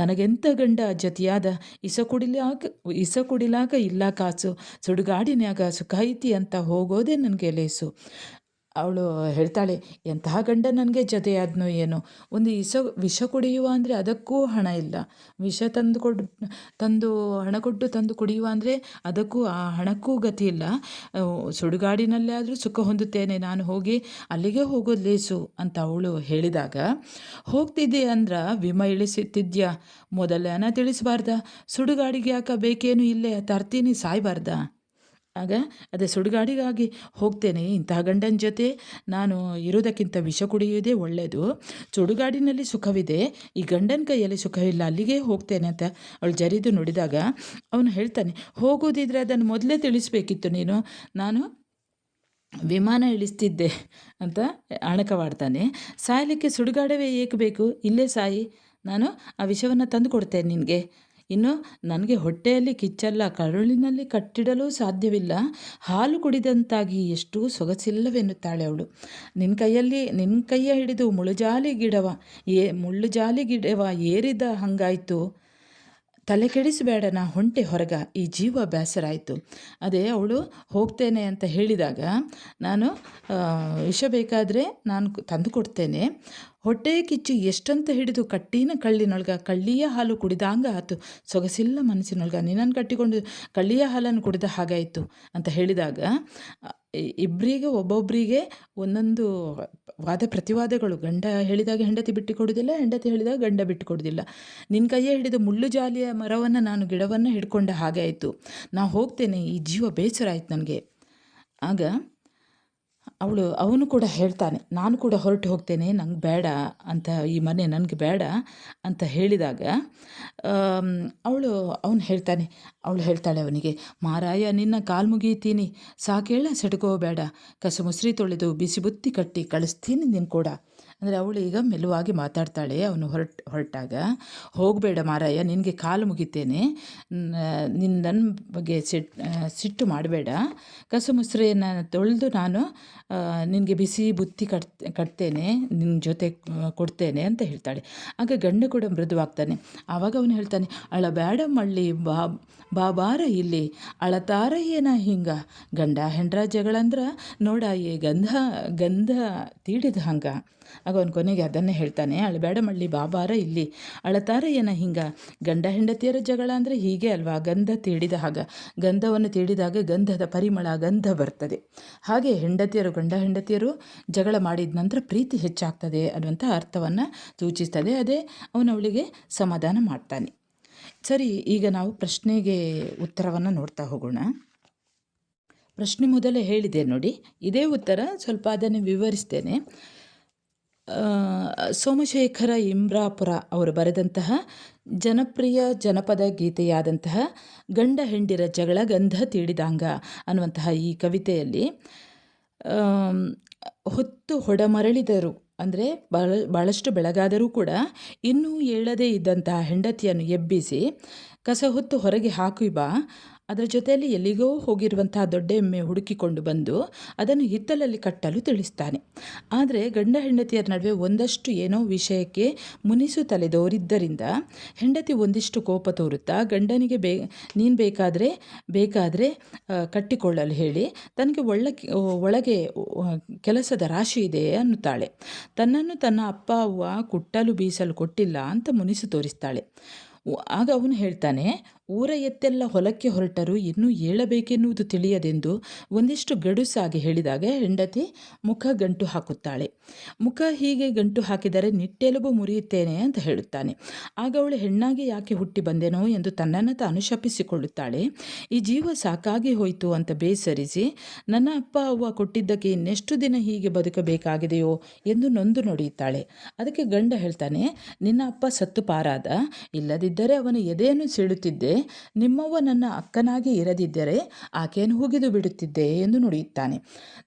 ನನಗೆಂಥ ಗಂಡ ಜತಿಯಾದ ಇಸ ಕುಡಿಲಾಕ ಇಸ ಕುಡಿಲಾಕ ಇಲ್ಲ ಕಾಸು, ಸುಡುಗಾಡಿನ್ಯಾಗ ಸುಖ ಐತಿ ಅಂತ ಹೋಗೋದೇ ನನಗೆ ಲೇಸು. ಅವಳು ಹೇಳ್ತಾಳೆ, ಎಂತಹ ಗಂಡ ನನಗೆ ಜೊತೆಯಾದ್ನೋ ಏನೋ. ಒಂದು ಇಸ ವಿಷ ಕುಡಿಯುವ ಅಂದರೆ ಅದಕ್ಕೂ ಹಣ ಇಲ್ಲ. ವಿಷ ತಂದು ಕೊಡ್, ತಂದು, ಹಣ ಕೊಟ್ಟು ತಂದು ಕುಡಿಯುವ ಅಂದರೆ ಅದಕ್ಕೂ, ಆ ಹಣಕ್ಕೂ ಗತಿ ಇಲ್ಲ. ಸುಡುಗಾಡಿನಲ್ಲೇ ಆದರೂ ಸುಖ ಹೊಂದುತ್ತೇನೆ. ನಾನು ಹೋಗಿ ಅಲ್ಲಿಗೆ ಹೋಗೋದು ಲೇಸು, ಅಂತ ಅವಳು ಹೇಳಿದಾಗ, ಹೋಗ್ತಿದ್ದೆ ಅಂದ್ರೆ ವಿಮ ಇಳಿಸುತ್ತಿದ್ಯಾ ಮೊದಲನ ತಿಳಿಸಬಾರ್ದ? ಸುಡುಗಾಡಿಗೆ ಯಾಕ ಬೇಕೇನು ಇಲ್ಲೇ? ತರ್ತೀನಿ ಸಾಯ್ಬಾರ್ದ? ಆಗ ಅದೇ ಸುಡುಗಾಡಿಗಾಗಿ ಹೋಗ್ತೇನೆ. ಇಂತಹ ಗಂಡನ ಜೊತೆ ನಾನು ಇರೋದಕ್ಕಿಂತ ವಿಷ ಕುಡಿಯುವುದೇ ಒಳ್ಳೆಯದು. ಸುಡುಗಾಡಿನಲ್ಲಿ ಸುಖವಿದೆ. ಈ ಗಂಡನ ಕೈಯಲ್ಲಿ ಸುಖವಿಲ್ಲ. ಅಲ್ಲಿಗೆ ಹೋಗ್ತೇನೆ ಅಂತ ಅವಳು ಜರಿದು ನುಡಿದಾಗ ಅವನು ಹೇಳ್ತಾನೆ ಹೋಗೋದಿದ್ರೆ ಅದನ್ನು ಮೊದಲೇ ತಿಳಿಸ್ಬೇಕಿತ್ತು ನೀನು. ನಾನು ವಿಮಾನ ಇಳಿಸ್ತಿದ್ದೆ ಅಂತ ಅಣಕವಾಡ್ತಾನೆ ಸಾಯಲಿಕ್ಕೆ ಸುಡುಗಾಡವೇ ಏಕೆ ಬೇಕು? ಇಲ್ಲೇ ಸಾಯಿ. ನಾನು ಆ ವಿಷವನ್ನು ತಂದು ಕೊಡ್ತೇನೆ ನಿನಗೆ. ಇನ್ನು ನನಗೆ ಹೊಟ್ಟೆಯಲ್ಲಿ ಕಿಚ್ಚಲ್ಲ, ಕರುಳಿನಲ್ಲಿ ಕಟ್ಟಿಡಲು ಸಾಧ್ಯವಿಲ್ಲ. ಹಾಲು ಕುಡಿದಂತಾಗಿ ಎಷ್ಟು ಸೊಗಸಿಲ್ಲವೆನ್ನುತ್ತಾಳೆ ಅವಳು. ನಿನ್ನ ಕೈಯಲ್ಲಿ ನಿನ್ನ ಕೈಯ ಹಿಡಿದು ಮುಳುಜಾಲಿ ಗಿಡವ, ಏ, ಮುಳ್ಳುಜಾಲಿ ಗಿಡವ ಏರಿದ ಹಂಗಾಯಿತು. ತಲೆ ಕೆಡಿಸಬೇಡ, ನಾ ಹೊಂಟೆ ಹೊರಗ. ಈ ಜೀವ ಬೇಸರಾಯಿತು ಅದೇ ಅವಳು ಹೋಗ್ತೇನೆ ಅಂತ ಹೇಳಿದಾಗ, ನಾನು ವಿಷ ಬೇಕಾದರೆ ನಾನು ತಂದು ಕೊಡ್ತೇನೆ. ಹೊಟ್ಟೆ ಕಿಚ್ಚು ಎಷ್ಟಂತ ಹಿಡಿದು ಕಟ್ಟಿನ ಕಳ್ಳಿನೊಳಗ ಕಳ್ಳಿಯ ಹಾಲು ಕುಡಿದಾಂಗ ಆತು. ಸೊಗಸಿಲ್ಲ ಮನಸ್ಸಿನೊಳಗ ನಿನ್ನನ್ನು ಕಟ್ಟಿಕೊಂಡು ಕಳ್ಳಿಯ ಹಾಲನ್ನು ಕುಡಿದ ಹಾಗಾಯಿತು ಅಂತ ಹೇಳಿದಾಗ ಇಬ್ಬರಿಗೆ ಒಬ್ಬೊಬ್ಬರಿಗೆ ಒಂದೊಂದು ವಾದ ಪ್ರತಿವಾದಗಳು. ಗಂಡ ಹೇಳಿದಾಗ ಹೆಂಡತಿ ಬಿಟ್ಟು ಕೊಡೋದಿಲ್ಲ ಹೆಂಡತಿ ಹೇಳಿದಾಗ ಗಂಡ ಬಿಟ್ಟು ಕೊಡೋದಿಲ್ಲ ನಿನ್ನ ಕೈಯೇ ಹಿಡಿದು ಮುಳ್ಳು ಜಾಲಿಯ ಮರವನ್ನು ನಾನು ಗಿಡವನ್ನು ಹಿಡ್ಕೊಂಡ ಹಾಗೆ ಆಯಿತು. ನಾ ಹೋಗ್ತೇನೆ, ಈ ಜೀವ ಬೇಸರ ಆಯ್ತು ನನಗೆ. ಆಗ ಅವಳು ಅವನು ಕೂಡ ಹೇಳ್ತಾನೆ, ನಾನು ಕೂಡ ಹೊರಟು ಹೋಗ್ತೇನೆ, ನಂಗೆ ಬೇಡ ಅಂತ, ಈ ಮನೆ ನನಗೆ ಬೇಡ ಅಂತ ಹೇಳಿದಾಗ ಅವಳು ಅವನು ಹೇಳ್ತಾನೆ, ಅವಳು ಹೇಳ್ತಾಳೆ ಅವನಿಗೆ, ಮಾರಾಯ, ನಿನ್ನ ಕಾಲು ಮುಗಿತೀನಿ ಸಾಕೇಳ ಸೆಡ್ಕೋಬೇಡ ಕಸ ಮುಸ್ರಿ ತೊಳೆದು ಬಿಸಿ ಬುತ್ತಿ ಕಟ್ಟಿ ಕಳಿಸ್ತೀನಿ ನೀನು ಕೂಡ ಅಂದರೆ ಅವಳು ಈಗ ಮೆಲುವಾಗಿ ಮಾತಾಡ್ತಾಳೆ, ಅವನು ಹೊರಟು, ಹೊರಟಾಗ. ಹೋಗಬೇಡ ಮಾರಾಯ, ನಿನಗೆ ಕಾಲು ಮುಗಿತೇನೆ. ನಿನ್ನ ನನ್ನ ಬಗ್ಗೆ ಸಿಟ್ ಸಿಟ್ಟು ಮಾಡಬೇಡ. ಕಸ ಮುಸ್ರೆಯನ್ನು ತೊಳೆದು ನಾನು ನಿನಗೆ ಬಿಸಿ ಬುತ್ತಿ ಕಟ್, ಕಟ್ತೇನೆ ನಿನ್ನ ಜೊತೆ ಕೊಡ್ತೇನೆ ಅಂತ ಹೇಳ್ತಾಳೆ. ಆಗ ಗಂಡು ಕೂಡ ಮೃದುವಾಗ್ತಾನೆ. ಆವಾಗ ಅವನು ಹೇಳ್ತಾನೆ ಅಳಬೇಡ ಮಳ್ಳಿ, ಬಾ, ಬಾಬಾರ ಇಲ್ಲಿ, ಅಳತಾರ ಏನ ಹಿಂಗ? ಗಂಡ ಹೆಂಡ್ರ ಜಗಳಂದ್ರೆ ನೋಡ ಏ ಗಂಧ ಗಂಧ ತೀಡಿದ ಹಂಗ. ಆಗ ಅವನು ಕೊನೆಗೆ ಅದನ್ನೇ ಹೇಳ್ತಾನೆ ಅಳಬೇಡ ಮಳ್ಳಿ, ಬಾಬಾರ ಇಲ್ಲಿ. ಅಳತಾರ ಏನ ಹಿಂಗ? ಗಂಡ ಹೆಂಡತಿಯರ ಜಗಳ ಅಂದರೆ ಹೀಗೆ ಅಲ್ವಾ? ಗಂಧ ತೀಡಿದ ಹಾಗ. ಗಂಧವನ್ನು ತೀಡಿದಾಗ ಗಂಧದ ಪರಿಮಳ, ಗಂಧ ಬರ್ತದೆ. ಹಾಗೆ ಹೆಂಡತಿಯರು, ಗಂಡ ಹೆಂಡತಿಯರು ಜಗಳ ಮಾಡಿದ ನಂತರ ಪ್ರೀತಿ ಹೆಚ್ಚಾಗ್ತದೆ ಅನ್ನುವಂಥ ಅರ್ಥವನ್ನು ಸೂಚಿಸ್ತದೆ. ಅದೇ ಅವನು ಅವಳಿಗೆ ಸಮಾಧಾನ ಮಾಡ್ತಾನೆ. ಸರಿ, ಈಗ ನಾವು ಪ್ರಶ್ನೆಗೆ ಉತ್ತರವನ್ನು ನೋಡ್ತಾ ಹೋಗೋಣ. ಪ್ರಶ್ನೆ ಮೊದಲೇ ಹೇಳಿದೆ ನೋಡಿ. ಇದೇ ಉತ್ತರ ಸ್ವಲ್ಪ ಅದನ್ನು ವಿವರಿಸ್ತೇನೆ. ಸೋಮಶೇಖರ ಇಂಬ್ರಾಪುರ ಅವರು ಬರೆದಂತಹ ಜನಪ್ರಿಯ ಜನಪದ ಗೀತೆಯಾದಂತಹ ಗಂಡ ಹೆಂಡಿರ ಜಗಳ ಗಂಧ ತೀಡಿದಾಂಗ ಅನ್ನುವಂತಹ ಈ ಕವಿತೆಯಲ್ಲಿ ಹೊತ್ತು ಹೊಡಮರಳಿದರು. ಅಂದರೆ ಬಹಳ ಭಾಳಷ್ಟು ಬೆಳಗಾದರೂ ಕೂಡ ಇನ್ನೂ ಏಳದೇ ಇದ್ದಂತಹ ಹೆಂಡತಿಯನ್ನು ಎಬ್ಬಿಸಿ, ಕಸ ಹೊತ್ತು ಹೊರಗೆ ಹಾಕಿ ಬಾ ಅದರ ಜೊತೆಯಲ್ಲಿ ಎಲ್ಲಿಗೋ ಹೋಗಿರುವಂತಹ ದೊಡ್ಡ ಎಮ್ಮೆ ಹುಡುಕಿಕೊಂಡು ಬಂದು ಅದನ್ನು ಹಿತ್ತಲಲ್ಲಿ ಕಟ್ಟಲು ತಿಳಿಸ್ತಾನೆ. ಆದರೆ ಗಂಡ ಹೆಂಡತಿಯರ ನಡುವೆ ಒಂದಷ್ಟು ಏನೋ ವಿಷಯಕ್ಕೆ ಮುನಿಸು ತಲೆದೋರಿದ್ದರಿಂದ ಹೆಂಡತಿ ಒಂದಿಷ್ಟು ಕೋಪ ತೋರುತ್ತಾ, ಗಂಡನಿಗೆ ಬೇ, ನೀನು ಬೇಕಾದರೆ ಬೇಕಾದರೆ ಕಟ್ಟಿಕೊಳ್ಳಲು ಹೇಳಿ, ತನಗೆ ಒಳ್ಳ ಒಳಗೆ ಕೆಲಸದ ರಾಶಿ ಇದೆ ಅನ್ನುತ್ತಾಳೆ. ತನ್ನನ್ನು ತನ್ನ ಅಪ್ಪ, ಅವ್ವ ಕುಟ್ಟಲು ಬೀಸಲು ಕೊಟ್ಟಿಲ್ಲ ಅಂತ ಮುನಿಸು ತೋರಿಸ್ತಾಳೆ. ಆಗ ಅವನು ಹೇಳ್ತಾನೆ, ಊರ ಎತ್ತೆಲ್ಲ ಹೊಲಕ್ಕೆ ಹೊರಟರು ಇನ್ನೂ ಏಳಬೇಕೆನ್ನುವುದು ತಿಳಿಯದೆಂದು ಒಂದಿಷ್ಟು ಗಡುಸಾಗಿ ಹೇಳಿದಾಗ ಹೆಂಡತಿ ಮುಖ ಗಂಟು ಹಾಕುತ್ತಾಳೆ. ಮುಖ ಹೀಗೆ ಗಂಟು ಹಾಕಿದರೆ ನಿಟ್ಟೆಲುಬು ಮುರಿಯುತ್ತೇನೆ ಅಂತ ಹೇಳುತ್ತಾನೆ. ಆಗ ಅವಳು ಹೆಣ್ಣಾಗಿ ಯಾಕೆ ಹುಟ್ಟಿ ಬಂದೆನೋ ಎಂದು ತನ್ನನ್ನು ತಾನು ಶಪಿಸಿಕೊಳ್ಳುತ್ತಾಳೆ. ಈ ಜೀವ ಸಾಕಾಗಿ ಹೋಯಿತು ಅಂತ ಬೇಸರಿಸಿ, ನನ್ನ ಅಪ್ಪ ಅವ್ವ ಕೊಟ್ಟಿದ್ದಕ್ಕೆ ಇನ್ನೆಷ್ಟು ದಿನ ಹೀಗೆ ಬದುಕಬೇಕಾಗಿದೆಯೋ ಎಂದು ನೊಂದು ನುಡಿಯುತ್ತಾಳೆ. ಅದಕ್ಕೆ ಗಂಡ ಹೇಳ್ತಾನೆ, ನಿನ್ನ ಅಪ್ಪ ಸತ್ತು ಪಾರಾದ ಇಲ್ಲದಿದ್ದರೆ ಅವನ ಎದೆಯನ್ನು ಸೀಳುತ್ತಿದ್ದೆ ನಿಮ್ಮವ್ವ ನನ್ನ ಅಕ್ಕನಾಗಿ ಇರದಿದ್ದರೆ ಆಕೆಯನ್ನು ಹುಗಿದು ಬಿಡುತ್ತಿದ್ದೆ ಎಂದು ನುಡಿಯುತ್ತಾನೆ.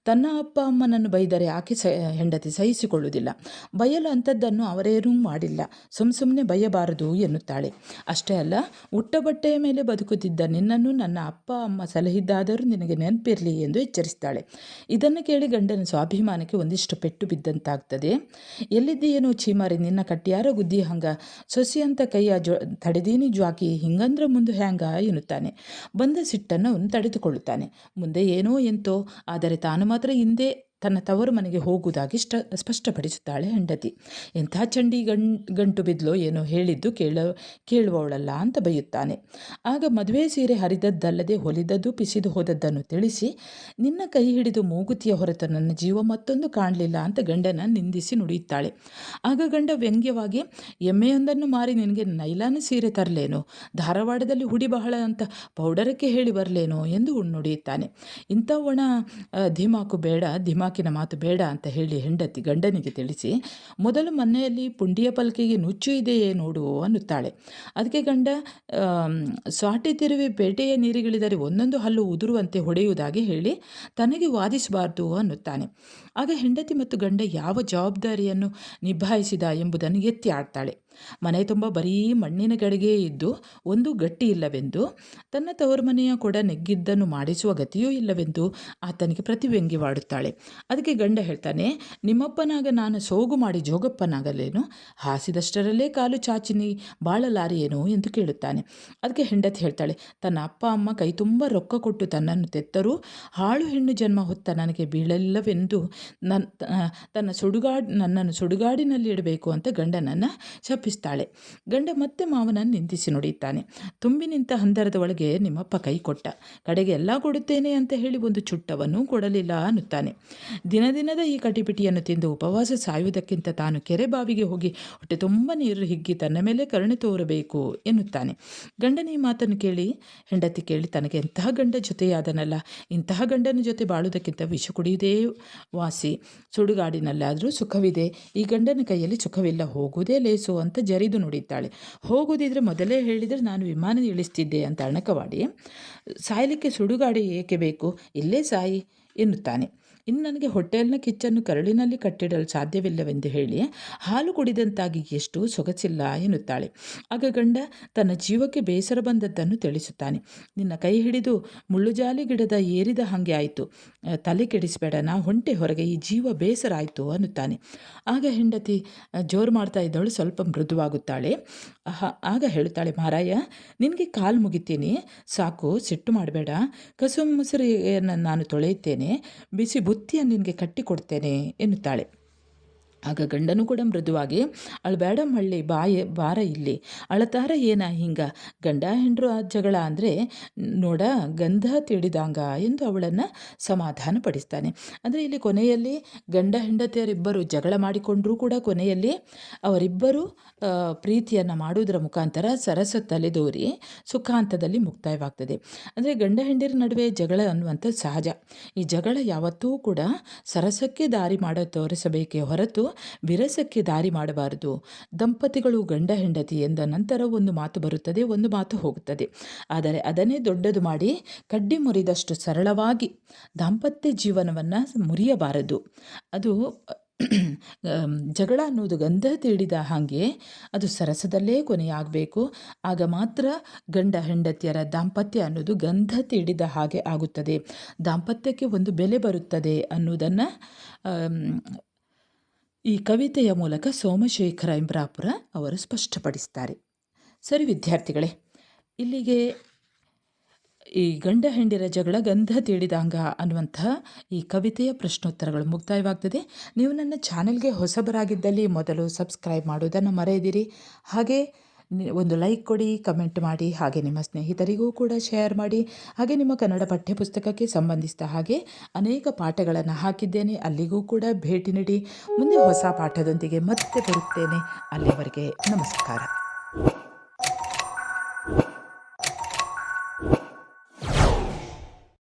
ತನ್ನ ಅಪ್ಪ ಅಮ್ಮನನ್ನು ಬೈದರೆ ಆಕೆ ಸ, ಹೆಂಡತಿ ಸಹಿಸಿಕೊಳ್ಳುವುದಿಲ್ಲ. ಬಯಲು ಅಂಥದ್ದನ್ನು ಅವರೇನೂ ಮಾಡಿಲ್ಲ. ಸುಮ್ ಸುಮ್ಮನೆ ಬಯ್ಯಬಾರದು ಎನ್ನುತ್ತಾಳೆ. ಅಷ್ಟೇ ಅಲ್ಲ, ಉಟ್ಟ ಬಟ್ಟೆಯ ಮೇಲೆ ಬದುಕುತ್ತಿದ್ದ ನಿನ್ನನ್ನು ನನ್ನ ಅಪ್ಪ ಅಮ್ಮ ಸಲಹಿದ್ದಾದರೂ ನಿನಗೆ ನೆನಪಿರಲಿ ಎಂದು ಎಚ್ಚರಿಸ್ತಾಳೆ. ಇದನ್ನು ಕೇಳಿ ಗಂಡನ ಸ್ವಾಭಿಮಾನಕ್ಕೆ ಒಂದಿಷ್ಟು ಪೆಟ್ಟು ಬಿದ್ದಂತಾಗ್ತದೆ. ಎಲ್ಲಿದ್ದೀಯೇನೋ ಚೀಮಾರಿ ನಿನ್ನ ಕಟ್ಟಿಯಾರೋ ಗುದ್ದಿ ಹಂಗ ಸೊಸಿ ಅಂತ ಕೈಯ ಜೊ ತಡೆದೀನಿ ಜ್ವಾಕಿ ಹಿಂಗಂದ್ರೆ ಮುಂದೆ ಹ್ಯಾಂಗ ಎನ್ನುತ್ತಾನೆ. ಬಂದ ಸಿಟ್ಟನ್ನು ಅವನು ತಡೆದುಕೊಳ್ಳುತ್ತಾನೆ. ಮುಂದೆ ಏನೋ ಎಂತೋ, ಆದರೆ ತಾನು ಮಾತ್ರ ಹಿಂದೆ ತನ್ನ ತವರು ಮನೆಗೆ ಹೋಗುವುದಾಗಿ ಸ್ಟ, ಸ್ಪಷ್ಟಪಡಿಸುತ್ತಾಳೆ ಹೆಂಡತಿ. ಎಂಥ ಚಂಡಿ ಗಂ ಗಂಟು ಬಿದ್ಲೋ ಏನೋ ಹೇಳಿದ್ದು ಕೇಳ, ಕೇಳುವವಳಲ್ಲ ಅಂತ ಬೈಯುತ್ತಾನೆ. ಆಗ ಮದುವೆ ಸೀರೆ ಹರಿದದ್ದಲ್ಲದೆ ಹೊಲಿದದ್ದು ಪಿಸಿದು ಹೋದದ್ದನ್ನು ತಿಳಿಸಿ, ನಿನ್ನ ಕೈ ಹಿಡಿದು ಮೂಗುತಿಯ ಹೊರತು ನನ್ನ ಜೀವ ಮತ್ತೊಂದು ಕಾಣಲಿಲ್ಲ ಅಂತ ಗಂಡನ ನಿಂದಿಸಿ ನುಡಿಯುತ್ತಾಳೆ. ಆಗ ಗಂಡ ವ್ಯಂಗ್ಯವಾಗಿ, ಎಮ್ಮೆಯೊಂದನ್ನು ಮಾರಿ ನಿನಗೆ ನೈಲಾನ ಸೀರೆ ತರಲೇನು? ಧಾರವಾಡದಲ್ಲಿ ಹುಡಿ ಬಹಳ ಅಂತ ಪೌಡರಕ್ಕೆ ಹೇಳಿ ಬರಲೇನೋ? ಎಂದು ನುಡಿಯುತ್ತಾನೆ ಇಂಥ ಒಣ ಧಿಮಾಕು ಬೇಡ ಧಿಮಾಕಿನ ಮಾತು ಬೇಡ ಅಂತ ಹೇಳಿ ಹೆಂಡತಿ ಗಂಡನಿಗೆ ತಿಳಿಸಿ, ಮೊದಲು ಮನೆಯಲ್ಲಿ ಪುಂಡಿಯ ಪಲ್ಕೆಗೆ ನುಚ್ಚು ಇದೆಯೇ ನೋಡು ಅನ್ನುತ್ತಾಳೆ. ಅದಕ್ಕೆ ಗಂಡ ಸ್ವಾಟಿ ತಿರುವಿ ಪೇಟೆಯ ನೀರಿಗಿಳಿದರೆ ಒಂದೊಂದು ಹಲ್ಲು ಉದುರುವಂತೆ ಹೊಡೆಯುವುದಾಗಿ ಹೇಳಿ ತನಗೆ ವಾದಿಸಬಾರ್ದು ಅನ್ನುತ್ತಾನೆ. ಆಗ ಹೆಂಡತಿ ಮತ್ತು ಗಂಡ ಯಾವ ಜವಾಬ್ದಾರಿಯನ್ನು ನಿಭಾಯಿಸಿದ ಎಂಬುದನ್ನು ಎತ್ತಿ ಆಡ್ತಾಳೆ. ಮನೆ ತುಂಬ ಬರೀ ಮಣ್ಣಿನ ಗಡಿಗೆ ಇದ್ದು ಒಂದು ಗಟ್ಟಿ ಇಲ್ಲವೆಂದು, ತನ್ನ ತವರು ಮನೆಯ ಕೂಡ ನೆಗ್ಗಿದ್ದನ್ನು ಮಾಡಿಸುವ ಗತಿಯೂ ಇಲ್ಲವೆಂದು ಆತನಿಗೆ ಪ್ರತಿವ್ಯಂಗ್ಯವಾಡುತ್ತಾಳೆ ಅದಕ್ಕೆ ಗಂಡ ಹೇಳ್ತಾನೆ, ನಿಮ್ಮಪ್ಪನಾಗ ನಾನು ಸೋಗು ಮಾಡಿ ಜೋಗಪ್ಪನಾಗಲೇನು? ಹಾಸಿದಷ್ಟರಲ್ಲೇ ಕಾಲು ಚಾಚಿನಿ ಬಾಳಲಾರಿಯೇನು? ಎಂದು ಕೇಳುತ್ತಾನೆ. ಅದಕ್ಕೆ ಹೆಂಡತಿ ಹೇಳ್ತಾಳೆ, ತನ್ನ ಅಪ್ಪ ಅಮ್ಮ ಕೈ ತುಂಬ ರೊಕ್ಕ ಕೊಟ್ಟು ತನ್ನನ್ನು ತೆತ್ತರೂ, ಹಾಳು ಹೆಣ್ಣು ಜನ್ಮ ಹೊತ್ತ ನನಗೆ ಬೀಳಲಿಲ್ಲವೆಂದು ನನ್ನ ತನ್ನ ಸುಡುಗಾಡ್ ನನ್ನನ್ನು ಸುಡುಗಾಡಿನಲ್ಲಿ ಇಡಬೇಕು ಅಂತ ಗಂಡನನ್ನು ಶಪಿಸ್ತಾಳೆ ಗಂಡ ಮತ್ತೆ ಮಾವನನ್ನು ನಿಂದಿಸಿ ನುಡಿಯುತ್ತಾನೆ. ತುಂಬಿ ನಿಂತ ಹಂದರದ ಒಳಗೆ ನಿಮ್ಮಪ್ಪ ಕೈ ಕೊಟ್ಟ. ಕಡೆಗೆ ಎಲ್ಲ ಕೊಡುತ್ತೇನೆ ಅಂತ ಹೇಳಿ ಒಂದು ಚುಟ್ಟವನ್ನು ಕೊಡಲಿಲ್ಲ ಅನ್ನುತ್ತಾನೆ. ದಿನ ದಿನದ ಈ ಕಟಿಪಿಟಿಯನ್ನು ತಿಂದು ಉಪವಾಸ ಸಾಯುವುದಕ್ಕಿಂತ ತಾನು ಕೆರೆ ಬಾವಿಗೆ ಹೋಗಿ ಹೊಟ್ಟೆ ತುಂಬ ನೀರು ಹಿಗ್ಗಿ ತನ್ನ ಮೇಲೆ ಕರುಣೆ ತೋರಬೇಕು ಎನ್ನುತ್ತಾನೆ. ಗಂಡನ ಈ ಮಾತನ್ನು ಕೇಳಿ ಹೆಂಡತಿ ಕೇಳಿ ತನಗೆ ಎಂತಹ ಗಂಡ ಜೊತೆಯಾದನಲ್ಲ. ಇಂತಹ ಗಂಡನ ಜೊತೆ ಬಾಳುವುದಕ್ಕಿಂತ ವಿಷ ಕುಡಿಯುವುದೇ ವಾಸಿ. ಸುಡುಗಾಡಿನಲ್ಲಾದರೂ ಸುಖವಿದೆ. ಈ ಗಂಡನ ಕೈಯಲ್ಲಿ ಸುಖವಿಲ್ಲ. ಹೋಗುವುದೇ ಲೇಸು ಜರಿದು ನುಡಿತಾಳೆ ಹೋಗೋದಿದ್ರೆ ಮೊದಲೇ ಹೇಳಿದರೆ ನಾನು ವಿಮಾನ ಇಳಿಸ್ತಿದ್ದೆ ಅಂತ ಅಣಕವಾಡಿ. ಸಾಯಲಿಕ್ಕೆ ಸುಡುಗಾಡಿ ಏಕೆ ಬೇಕು? ಇಲ್ಲೇ ಸಾಯಿ ಎನ್ನುತ್ತಾನೆ. ಇನ್ನು ನನಗೆ ಹೊಟ್ಟೆಯಲ್ಲಿನ ಕಿಚ್ಚನ್ನು ಕರಳಿನಲ್ಲಿ ಕಟ್ಟಿಡಲು ಸಾಧ್ಯವಿಲ್ಲವೆಂದು ಹೇಳಿ ಹಾಲು ಕುಡಿದಂತಾಗಿ ಎಷ್ಟು ಸೊಗಸಿಲ್ಲ ಎನ್ನುತ್ತಾಳೆ. ಆಗ ಗಂಡ ತನ್ನ ಜೀವಕ್ಕೆ ಬೇಸರ ಬಂದದ್ದನ್ನು ತಿಳಿಸುತ್ತಾನೆ. ನಿನ್ನ ಕೈ ಹಿಡಿದು ಮುಳ್ಳುಜಾಲಿ ಗಿಡದ ಏರಿದ ಹಾಗೆ ಆಯಿತು. ತಲೆ ಕೆಡಿಸಬೇಡ, ನಾ ಹೊಂಟೆ ಹೊರಗೆ ಈ ಜೀವ ಬೇಸರ ಆಯಿತು ಅನ್ನುತ್ತಾನೆ. ಆಗ ಹೆಂಡತಿ ಜೋರು ಮಾಡ್ತಾ ಇದ್ದವಳು ಸ್ವಲ್ಪ ಮೃದುವಾಗುತ್ತಾಳೆ. ಆಗ ಹೇಳ್ತಾಳೆ ಮಾರಾಯ, ನಿನಗೆ ಕಾಲು ಮುಗಿತೀನಿ. ಸಾಕು, ಸಿಟ್ಟು ಮಾಡಬೇಡ. ಕಸು ಮೊಸರಿಯನ್ನು ನಾನು ತೊಳೆಯುತ್ತೇನೆ. ಬಿಸಿ ಬುತ್ತಿಯನ್ನು ನಿನಗೆ ಕಟ್ಟಿಕೊಡ್ತೇನೆ, ಎನ್ನುತ್ತಾಳೆ. ಆಗ ಗಂಡನು ಕೂಡ ಮೃದುವಾಗಿ ಬೇಡ ಹಳ್ಳಿ, ಬಾಯ, ಬಾರ ಇಲ್ಲಿ. ಅಳತಾರ ಏನ ಹಿಂಗ? ಗಂಡ ಹೆಂಡ್ರು ಆ ಜಗಳ ಅಂದರೆ, ನೋಡ, ಗಂಧ ತಿಳಿದಾಂಗ ಎಂದು ಅವಳನ್ನು ಸಮಾಧಾನ ಪಡಿಸ್ತಾನೆ ಅಂದರೆ ಇಲ್ಲಿ ಕೊನೆಯಲ್ಲಿ ಗಂಡ ಹೆಂಡತಿಯರಿಬ್ಬರು ಜಗಳ ಮಾಡಿಕೊಂಡರೂ ಕೂಡ ಕೊನೆಯಲ್ಲಿ ಅವರಿಬ್ಬರು ಪ್ರೀತಿಯನ್ನು ಮಾಡುವುದರ ಮುಖಾಂತರ ಸರಸ ತಲೆದೋರಿ ಸುಖಾಂತದಲ್ಲಿ ಮುಕ್ತಾಯವಾಗ್ತದೆ. ಅಂದರೆ ಗಂಡ ಹೆಂಡಿರ ನಡುವೆ ಜಗಳ ಅನ್ನುವಂಥ ಸಹಜ. ಈ ಜಗಳ ಯಾವತ್ತೂ ಕೂಡ ಸರಸಕ್ಕೆ ದಾರಿ ಮಾಡ ತೋರಿಸಬೇಕೇ ಹೊರತು ವಿರಸಕ್ಕೆ ದಾರಿ ಮಾಡಬಾರದು. ದಂಪತಿಗಳು ಗಂಡ ಹೆಂಡತಿ ಎಂದ ನಂತರ ಒಂದು ಮಾತು ಬರುತ್ತದೆ, ಒಂದು ಮಾತು ಹೋಗುತ್ತದೆ. ಆದರೆ ಅದನ್ನೇ ದೊಡ್ಡದು ಮಾಡಿ ಕಡ್ಡಿ ಮುರಿದಷ್ಟು ಸರಳವಾಗಿ ದಾಂಪತ್ಯ ಜೀವನವನ್ನು ಮುರಿಯಬಾರದು. ಅದು ಜಗಳ ಅನ್ನೋದು ಗಂಧ ತಿಳಿದ ಹಾಗೆ ಅದು ಸರಸದಲ್ಲೇ ಕೊನೆಯಾಗಬೇಕು. ಆಗ ಮಾತ್ರ ಗಂಡ ಹೆಂಡತಿಯರ ದಾಂಪತ್ಯ ಅನ್ನೋದು ಗಂಧ ತಿಳಿದ ಹಾಗೆ ಆಗುತ್ತದೆ. ದಾಂಪತ್ಯಕ್ಕೆ ಒಂದು ಬೆಲೆ ಬರುತ್ತದೆ ಅನ್ನೋದನ್ನು ಈ ಕವಿತೆಯ ಮೂಲಕ ಸೋಮಶೇಖರ ಇಂಬ್ರಾಪುರ ಅವರು ಸ್ಪಷ್ಟಪಡಿಸ್ತಾರೆ. ಸರಿ ವಿದ್ಯಾರ್ಥಿಗಳೇ, ಇಲ್ಲಿಗೆ ಈ ಗಂಡ ಹೆಂಡಿರ ಜಗಳ ಗಂಧ ತಿಳಿದಾಂಗ ಅನ್ನುವಂತಹ ಈ ಕವಿತೆಯ ಪ್ರಶ್ನೋತ್ತರಗಳು ಮುಕ್ತಾಯವಾಗ್ತದೆ. ನೀವು ನನ್ನ ಚಾನೆಲ್ಗೆ ಹೊಸಬರಾಗಿದ್ದಲ್ಲಿ ಮೊದಲು ಸಬ್ಸ್ಕ್ರೈಬ್ ಮಾಡೋದನ್ನು ಮರೆಯದಿರಿ. ಹಾಗೆ ಒಂದು ಲೈಕ್ ಕೊಡಿ, ಕಮೆಂಟ್ ಮಾಡಿ, ಹಾಗೆ ನಿಮ್ಮ ಸ್ನೇಹಿತರಿಗೂ ಕೂಡ ಶೇರ್ ಮಾಡಿ. ಹಾಗೆ ನಿಮ್ಮ ಕನ್ನಡ ಪಠ್ಯಪುಸ್ತಕಕ್ಕೆ ಸಂಬಂಧಿಸಿದ ಹಾಗೆ ಅನೇಕ ಪಾಠಗಳನ್ನು ಹಾಕಿದ್ದೇನೆ. ಅಲ್ಲಿಗೂ ಕೂಡ ಭೇಟಿ ನೀಡಿ. ಮುಂದೆ ಹೊಸ ಪಾಠದೊಂದಿಗೆ ಮತ್ತೆ ಬರುತ್ತೇನೆ. ಅಲ್ಲಿವರೆಗೆ ನಮಸ್ಕಾರ.